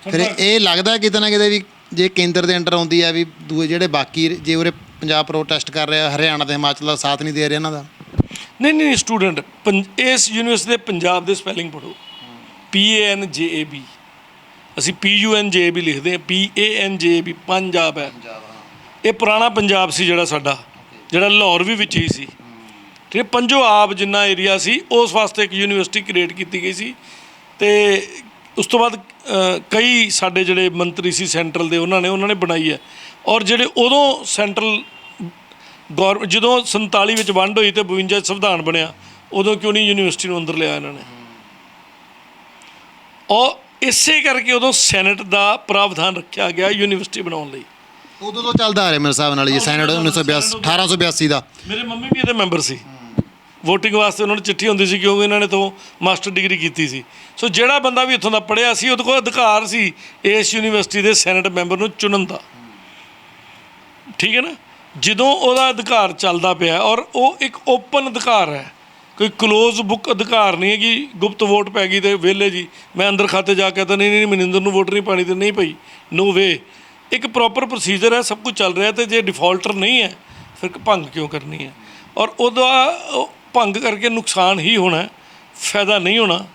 ਫਿਰ ਇਹ ਲੱਗਦਾ ਕਿਤੇ ਨਾ ਕਿਤੇ ਵੀ ਜੇ ਕੇਂਦਰ ਦੇ ਅੰਡਰ ਆਉਂਦੀ ਹੈ ਵੀ ਦੂਏ ਜਿਹੜੇ ਬਾਕੀ ਜੇ ਉਰੇ ਪੰਜਾਬ ਪ੍ਰੋਟੈਸਟ ਕਰ ਰਿਹਾ ਹਰਿਆਣਾ ਤੇ ਹਿਮਾਚਲ ਦਾ ਸਾਥ ਨਹੀਂ ਦੇ ਰਿਹਾ ਇਹਨਾਂ ਦਾ। ਨਹੀਂ ਨਹੀਂ ਸਟੂਡੈਂਟ ਇਸ ਯੂਨੀਵਰਸਿਟੀ ਦੇ ਪੰਜਾਬ ਦੇ ਸਪੈਲਿੰਗ ਪੜੋ ਪੀ ਐਨ ਜੇ ਏ ਬੀ ਅਸੀਂ ਪੀ ਯੂ ਐਨ ਜੇ ਏ ਬੀ ਲਿਖਦੇ ਹਾਂ ਪੀ ਏ ਐਨ ਜੇ ਏ ਬੀ ਪੰਜਾਬ ਹੈ। ਇਹ ਪੁਰਾਣਾ ਪੰਜਾਬ ਸੀ ਜਿਹੜਾ ਸਾਡਾ ਜਿਹੜਾ ਲਾਹੌਰ ਵੀ ਵਿੱਚ ਹੀ ਸੀ। ਠੀਕ ਪੰਜੋ ਆਬ ਜਿੰਨਾ ਏਰੀਆ ਸੀ ਉਸ ਵਾਸਤੇ ਇੱਕ ਯੂਨੀਵਰਸਿਟੀ ਕ੍ਰੀਏਟ ਕੀਤੀ ਗਈ ਸੀ। ਤੇ ਉਸ ਤੋਂ ਬਾਅਦ ਕਈ ਸਾਡੇ ਜਿਹੜੇ ਮੰਤਰੀ ਸੀ ਸੈਂਟਰਲ ਦੇ ਉਹਨਾਂ ਨੇ ਉਹਨਾਂ ਨੇ ਬਣਾਈ ਹੈ। ਔਰ ਜਿਹੜੇ ਉਦੋਂ ਸੈਂਟਰਲ ਜਦੋਂ 47 ਵਿੱਚ ਵੰਡ ਹੋਈ ਤੇ 52 'ਚ ਸੰਵਿਧਾਨ ਬਣਿਆ ਉਦੋਂ ਕਿਉਂ ਨਹੀਂ ਯੂਨੀਵਰਸਿਟੀ ਨੂੰ ਅੰਦਰ ਲਿਆ ਇਹਨਾਂ ਨੇ? ਔਰ ਇਸੇ ਕਰਕੇ ਉਦੋਂ ਸੈਨੇਟ ਦਾ ਪ੍ਰਾਵਧਾਨ ਰੱਖਿਆ ਗਿਆ ਯੂਨੀਵਰਸਿਟੀ ਬਣਾਉਣ ਲਈ। ਉਦੋਂ ਤੋਂ ਚੱਲਦਾ ਆ ਰਿਹਾ ਮੇਰੇ ਹਿਸਾਬ ਨਾਲ ਇਹ ਸੈਨੇਟ 1982 1882 ਦਾ। ਮੇਰੇ ਮੰਮੀ ਵੀ ਇਹਦੇ ਮੈਂਬਰ ਸੀ। VOTING ਵਾਸਤੇ ਉਹਨਾਂ ਨੂੰ ਚਿੱਠੀ ਹੁੰਦੀ ਸੀ ਕਿਉਂਕਿ ਇਹਨਾਂ ਨੇ ਤੋਂ ਮਾਸਟਰ ਡਿਗਰੀ ਕੀਤੀ ਸੀ। ਸੋ ਜਿਹੜਾ ਬੰਦਾ ਵੀ ਇੱਥੋਂ ਦਾ ਪੜ੍ਹਿਆ ਸੀ ਉਹਦੇ ਕੋਲ ਅਧਿਕਾਰ ਸੀ ਇਸ ਯੂਨੀਵਰਸਿਟੀ ਦੇ ਸੈਨੇਟ ਮੈਂਬਰ ਨੂੰ ਚੁਣਨ ਦਾ। ਠੀਕ ਹੈ ਨਾ? ਜਦੋਂ ਉਹਦਾ ਅਧਿਕਾਰ ਚੱਲਦਾ ਪਿਆ ਔਰ ਉਹ ਇੱਕ ਓਪਨ ਅਧਿਕਾਰ ਹੈ ਕੋਈ ক্লোਜ਼ ਬੁੱਕ ਅਧਿਕਾਰ ਨਹੀਂ ਹੈਗੀ, ਗੁਪਤ ਵੋਟ ਪੈ ਗਈ ਤੇ ਵਿਹਲੇ ਜੀ। ਮੈਂ ਅੰਦਰ ਖਾਤੇ ਜਾ ਕੇ ਤਾਂ ਨਹੀਂ ਨਹੀਂ, ਮਨਿੰਦਰ ਨੂੰ ਵੋਟ ਨਹੀਂ ਪਾਣੀ ਤੇ ਨਹੀਂ ਪਈ। ਨੋ ਵੇ ਇੱਕ ਪ੍ਰੋਪਰ ਪ੍ਰੋਸੀਜਰ ਹੈ, ਸਭ ਕੁਝ ਚੱਲ ਰਿਹਾ ਤੇ ਜੇ ਡਿਫਾਲਟਰ ਨਹੀਂ ਹੈ, ਫਿਰ ਭੰਗ ਕਿਉਂ ਕਰਨੀ ਹੈ? ਔਰ ਉਹਦਾ ਭੰਗ ਕਰਕੇ ਨੁਕਸਾਨ ਹੀ ਹੋਣਾ ਫਾਇਦਾ ਨਹੀਂ ਹੋਣਾ।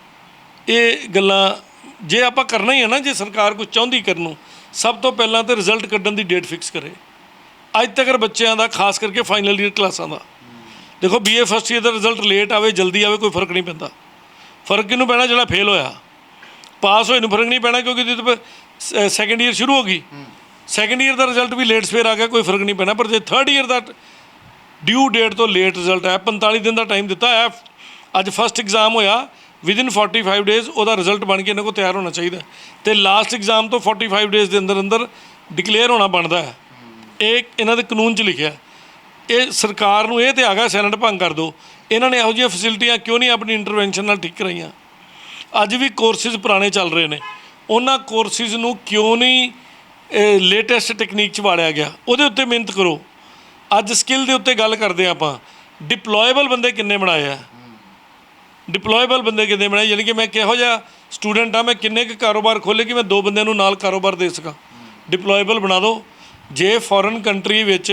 ਇਹ ਗੱਲਾਂ ਜੇ ਆਪਾਂ ਕਰਨਾ ਹੀ ਹੈ ਨਾ, ਜੇ ਸਰਕਾਰ ਕੁਝ ਚਾਹੁੰਦੀ ਕਰਨ ਨੂੰ, ਸਭ ਤੋਂ ਪਹਿਲਾਂ ਤੇ ਰਿਜ਼ਲਟ ਕੱਢਣ ਦੀ ਡੇਟ ਫਿਕਸ ਕਰੇ। ਅੱਜ ਤੱਕ ਬੱਚਿਆਂ ਦਾ, ਖਾਸ ਕਰਕੇ ਫਾਈਨਲ ਈਅਰ ਕਲਾਸਾਂ ਦਾ ਦੇਖੋ ਬੀਏ ਫਸਟ ਈਅਰ ਦਾ ਰਿਜ਼ਲਟ ਲੇਟ ਆਵੇ, ਜਲਦੀ ਆਵੇ, ਕੋਈ ਫ਼ਰਕ ਨਹੀਂ ਪੈਂਦਾ। ਫ਼ਰਕ ਕਿਹਨੂੰ ਪੈਣਾ ਜਿਹੜਾ ਫੇਲ ਹੋਇਆ? ਪਾਸ ਹੋਏ ਨੂੰ ਫ਼ਰਕ ਨਹੀਂ ਪੈਣਾ ਕਿਉਂਕਿ ਜਿਹਦੇ ਤੇ ਸੈਕੰਡ ਈਅਰ ਸ਼ੁਰੂ ਹੋ ਗਈ। ਸੈਕੰਡ ਈਅਰ ਦਾ ਰਿਜ਼ਲਟ ਵੀ ਲੇਟ ਸਵੇਰ ਆ ਗਿਆ, ਕੋਈ ਫ਼ਰਕ ਨਹੀਂ ਪੈਣਾ। ਪਰ ਜੇ ਥਰਡ ਈਅਰ ਦਾ ਡਿਊ ਡੇਟ ਤੋਂ ਲੇਟ ਰਿਜ਼ਲਟ ਹੈ 45 ਦਿਨ ਦਾ ਟਾਈਮ ਦਿੱਤਾ ਹੈ, ਅੱਜ ਫਸਟ ਐਗਜ਼ਾਮ ਹੋਇਆ ਵਿਦਿਨ 45 ਡੇਜ਼ ਉਹਦਾ ਰਿਜ਼ਲਟ ਬਣ ਕੇ ਇਹਨਾਂ ਕੋਲ ਤਿਆਰ ਹੋਣਾ ਚਾਹੀਦਾ। ਹੈ। ਤੇ ਲਾਸਟ ਐਗਜ਼ਾਮ ਤੋਂ 45 ਡੇਜ਼ ਦੇ ਅੰਦਰ ਅੰਦਰ ਡਿਕਲੇਅਰ ਹੋਣਾ ਬਣਦਾ ਹੈ। ਇਹ ਇਹਨਾਂ ਦੇ ਕਾਨੂੰਨ 'ਚ ਲਿਖਿਆ ਇਹ ਸਰਕਾਰ ਨੂੰ ਇਹ ਤੇ ਆ ਗਿਆ ਸੈਨੇਟ ਭੰਗ ਕਰ ਦਿਓ ਇਹਨਾਂ ਨੇ ਇਹੋ ਜਿਹੀਆਂ ਫੈਸਿਲਿਟੀਆਂ ਕਿਉਂ ਨਹੀਂ ਆਪਣੀ ਇੰਟਰਵੈਂਸ਼ਨ ਨਾਲ ਠੀਕ ਕਰਾਈਆਂ? ਅੱਜ ਵੀ ਕੋਰਸਿਸ ਪੁਰਾਣੇ ਚੱਲ ਰਹੇ ਨੇ। ਉਹਨਾਂ ਕੋਰਸਿਸ ਨੂੰ ਕਿਉਂ ਨਹੀਂ ਲੇਟੈਸਟ ਟੈਕਨੀਕ ਚ ਵਾੜਿਆ ਗਿਆ? ਉਹਦੇ ਉੱਤੇ ਮਿਹਨਤ ਕਰੋ। ਅੱਜ ਸਕਿੱਲ ਦੇ ਉੱਤੇ ਗੱਲ ਕਰਦੇ ਹਾਂ ਆਪਾਂ। ਡਿਪਲੋਏਬਲ ਬੰਦੇ ਕਿੰਨੇ ਬਣਾਏ ਆ? ਡਿਪਲੋਏਬਲ ਬੰਦੇ ਕਿੰਨੇ ਬਣਾਏ? ਯਾਨੀ ਕਿ ਮੈਂ ਕਿਹੋ ਜਿਹਾ ਸਟੂਡੈਂਟ ਆ, ਮੈਂ ਕਿੰਨੇ ਕੁ ਕਾਰੋਬਾਰ ਖੋਲੇ ਕਿ ਮੈਂ ਦੋ ਬੰਦਿਆਂ ਨੂੰ ਨਾਲ ਕਾਰੋਬਾਰ ਦੇ ਸਕਾਂ? ਡਿਪਲੋਏਬਲ ਬਣਾ ਦਿਓ ਜੇ ਫੋਰਨ ਕੰਟਰੀ ਵਿੱਚ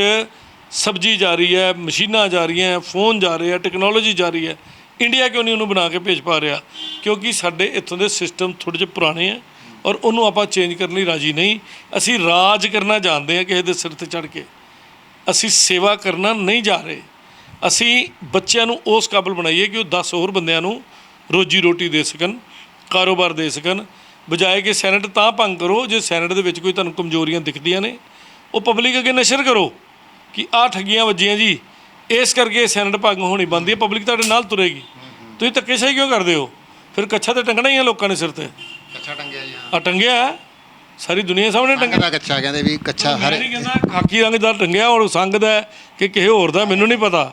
ਸਬਜ਼ੀ ਜਾ ਰਹੀ ਹੈ, ਮਸ਼ੀਨਾਂ ਜਾ ਰਹੀਆਂ ਫੋਨ ਜਾ ਰਹੇ ਆ ਟੈਕਨੋਲੋਜੀ ਜਾ ਰਹੀ ਹੈ। ਇੰਡੀਆ ਕਿਉਂ ਨਹੀਂ ਉਹਨੂੰ ਬਣਾ ਕੇ ਭੇਜ ਪਾ ਰਿਹਾ? ਕਿਉਂਕਿ ਸਾਡੇ ਇੱਥੋਂ ਦੇ ਸਿਸਟਮ ਥੋੜ੍ਹੇ ਜਿਹੇ ਪੁਰਾਣੇ ਆ ਔਰ ਉਹਨੂੰ ਆਪਾਂ ਚੇਂਜ ਕਰਨ ਲਈ ਰਾਜੀ ਨਹੀਂ। ਅਸੀਂ ਰਾਜ ਕਰਨਾ ਜਾਣਦੇ ਹਾਂ ਕਿਸੇ ਦੇ ਸਿਰ ਤੇ ਚੜ ਕੇ। ਅਸੀਂ ਸੇਵਾ ਕਰਨਾ ਨਹੀਂ ਜਾ ਰਹੇ। ਅਸੀਂ ਬੱਚਿਆਂ ਨੂੰ ਉਸ ਕਾਬਲ ਬਣਾਈਏ ਕਿ ਉਹ 10 ਹੋਰ ਬੰਦਿਆਂ ਨੂੰ ਰੋਜੀ ਰੋਟੀ ਦੇ ਸਕਣ, ਕਾਰੋਬਾਰ ਦੇ ਸਕਣ। ਬਜਾਏ ਕਿ ਸੈਨੇਟ ਤਾਂ ਭੰਗ ਕਰੋ, ਜੇ ਸੈਨੇਟ ਦੇ ਵਿੱਚ ਕੋਈ ਤੁਹਾਨੂੰ ਕਮਜ਼ੋਰੀਆਂ ਦਿਖਦੀਆਂ ਨੇ, ਉਹ ਪਬਲਿਕ ਅੱਗੇ ਨਸ਼ਰ ਕਰੋ। ਕਿ ਆਹ ਠੱਗੀਆਂ ਵੱਜੀਆਂ ਜੀ ਇਸ ਕਰਕੇ ਸੈਨੇਟ ਭੰਗ ਹੋਣੀ ਬੰਦੀ ਹੈ ਪਬਲਿਕ ਤੁਹਾਡੇ ਨਾਲ ਤੁਰੇਗੀ। ਤੁਸੀਂ ਧੱਕੇਸ਼ਾਹੀ ਕਿਉਂ ਕਰਦੇ ਹੋ? ਫਿਰ ਕੱਛਾ ਤੇ ਟੰਗਣਾ ਹੀ ਹੈ ਲੋਕਾਂ ਨੇ ਸਿਰ ਤੇ। ਕੱਚਾ ਟੰਗਿਆ ਜੀ ਆ ਟੰਗਿਆ ਹੈ। ਸਾਰੀ ਦੁਨੀਆ ਸਾਹਮਣੇ ਟੰਗਿਆ। ਦਾ ਕੱਚਾ ਕਹਿੰਦੇ ਵੀ ਕੱਚਾ ਮੈਂ ਨਹੀਂ ਕਹਿੰਦਾ ਖਾਕੀ ਰੰਗ ਦਾ ਟੰਗਿਆ ਔਰ ਸੰਗ ਦਾ ਹੈ ਕਿ ਕਿਸੇ ਹੋਰ ਦਾ ਮੈਨੂੰ ਨਹੀਂ ਪਤਾ।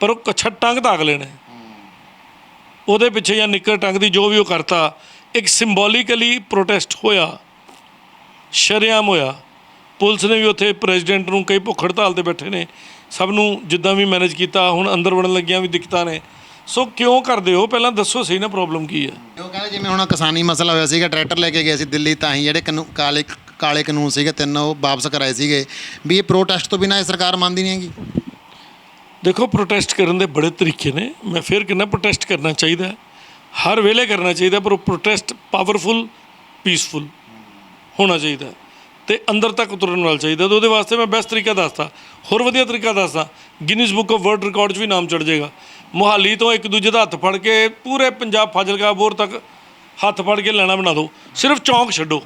ਪਰ ਉਹ ਕੱਛਾ ਟੰਗ ਤਾਂ ਅਗਲੇ ਨੇ। ਉਹਦੇ ਪਿੱਛੇ ਜਾਂ ਨਿੱਕਰ ਟੰਗ ਦੀ ਜੋ ਵੀ ਉਹ ਕਰਤਾ ਇੱਕ ਸਿੰਬੋਲਿਕਲੀ ਪ੍ਰੋਟੈਸਟ ਹੋਇਆ ਸ਼ਰੇਆਮ ਹੋਇਆ। ਪੁਲਿਸ ਨੇ ਵੀ ਉੱਥੇ ਪ੍ਰੈਜ਼ੀਡੈਂਟ ਨੂੰ ਕਈ ਭੁੱਖ ਹੜਤਾਲ ਤੇ ਬੈਠੇ ਨੇ। ਸਭ ਨੂੰ ਜਿੱਦਾਂ ਵੀ ਮੈਨੇਜ ਕੀਤਾ ਹੁਣ ਅੰਦਰ ਵੜਨ ਲੱਗਿਆਂ ਵੀ ਦਿੱਕਤਾਂ ਨੇ। ਸੋ ਕਿਉਂ ਕਰਦੇ ਹੋ? ਪਹਿਲਾਂ ਦੱਸੋ ਸਹੀ ਨਾ ਪ੍ਰੋਬਲਮ ਕੀ ਹੈ? ਉਹ ਕਹਿੰਦੇ ਜਿਵੇਂ ਹੁਣ ਕਿਸਾਨੀ ਮਸਲਾ ਹੋਇਆ ਸੀਗਾ ਟਰੈਕਟਰ ਲੈ ਕੇ ਗਏ ਸੀ ਦਿੱਲੀ ਤਾਂ ਹੀ ਜਿਹੜੇ ਕਾਨੂ- ਕਾਲੇ ਕਾਲੇ ਕਾਨੂੰਨ ਸੀਗੇ ਤਿੰਨ ਉਹ ਵਾਪਸ ਕਰਾਏ ਸੀਗੇ। ਵੀ ਇਹ ਪ੍ਰੋਟੈਸਟ ਤੋਂ ਬਿਨਾਂ ਇਹ ਸਰਕਾਰ ਮੰਨਦੀ ਨਹੀਂ ਹੈਗੀ। ਦੇਖੋ ਪ੍ਰੋਟੈਸਟ ਕਰਨ ਦੇ ਬੜੇ ਤਰੀਕੇ ਨੇ। ਮੈਂ ਫਿਰ ਕਹਿੰਦਾ ਪ੍ਰੋਟੈਸਟ ਕਰਨਾ ਚਾਹੀਦਾ। ਹਰ ਵੇਲੇ ਕਰਨਾ ਚਾਹੀਦਾ ਪਰ ਉਹ ਪ੍ਰੋਟੈਸਟ ਪਾਵਰਫੁਲ ਪੀਸਫੁਲ ਹੋਣਾ ਚਾਹੀਦਾ ਤੇ ਅੰਦਰ ਤੱਕ ਉਤਰਨ ਵਾਲਾ ਚਾਹੀਦਾ। ਤੇ ਉਹਦੇ ਵਾਸਤੇ ਮੈਂ ਬੈਸਟ ਤਰੀਕਾ ਦੱਸਦਾ ਹੋਰ ਵਧੀਆ ਤਰੀਕਾ ਦੱਸਦਾ। Guinness book of world record 'ਚ ਵੀ ਨਾਮ ਚੜ ਜਾਏਗਾ। ਮੁਹਾਲੀ ਤੋਂ ਇੱਕ ਦੂਜੇ ਦਾ ਹੱਥ ਫੜ ਕੇ ਪੂਰੇ ਪੰਜਾਬ ਫਾਜ਼ਿਲਕਾ ਬੋਰ ਤੱਕ ਹੱਥ ਫੜ ਕੇ ਲੈਣਾ ਬਣਾ ਦਿਓ। ਸਿਰਫ ਚੌਂਕ ਛੱਡੋ।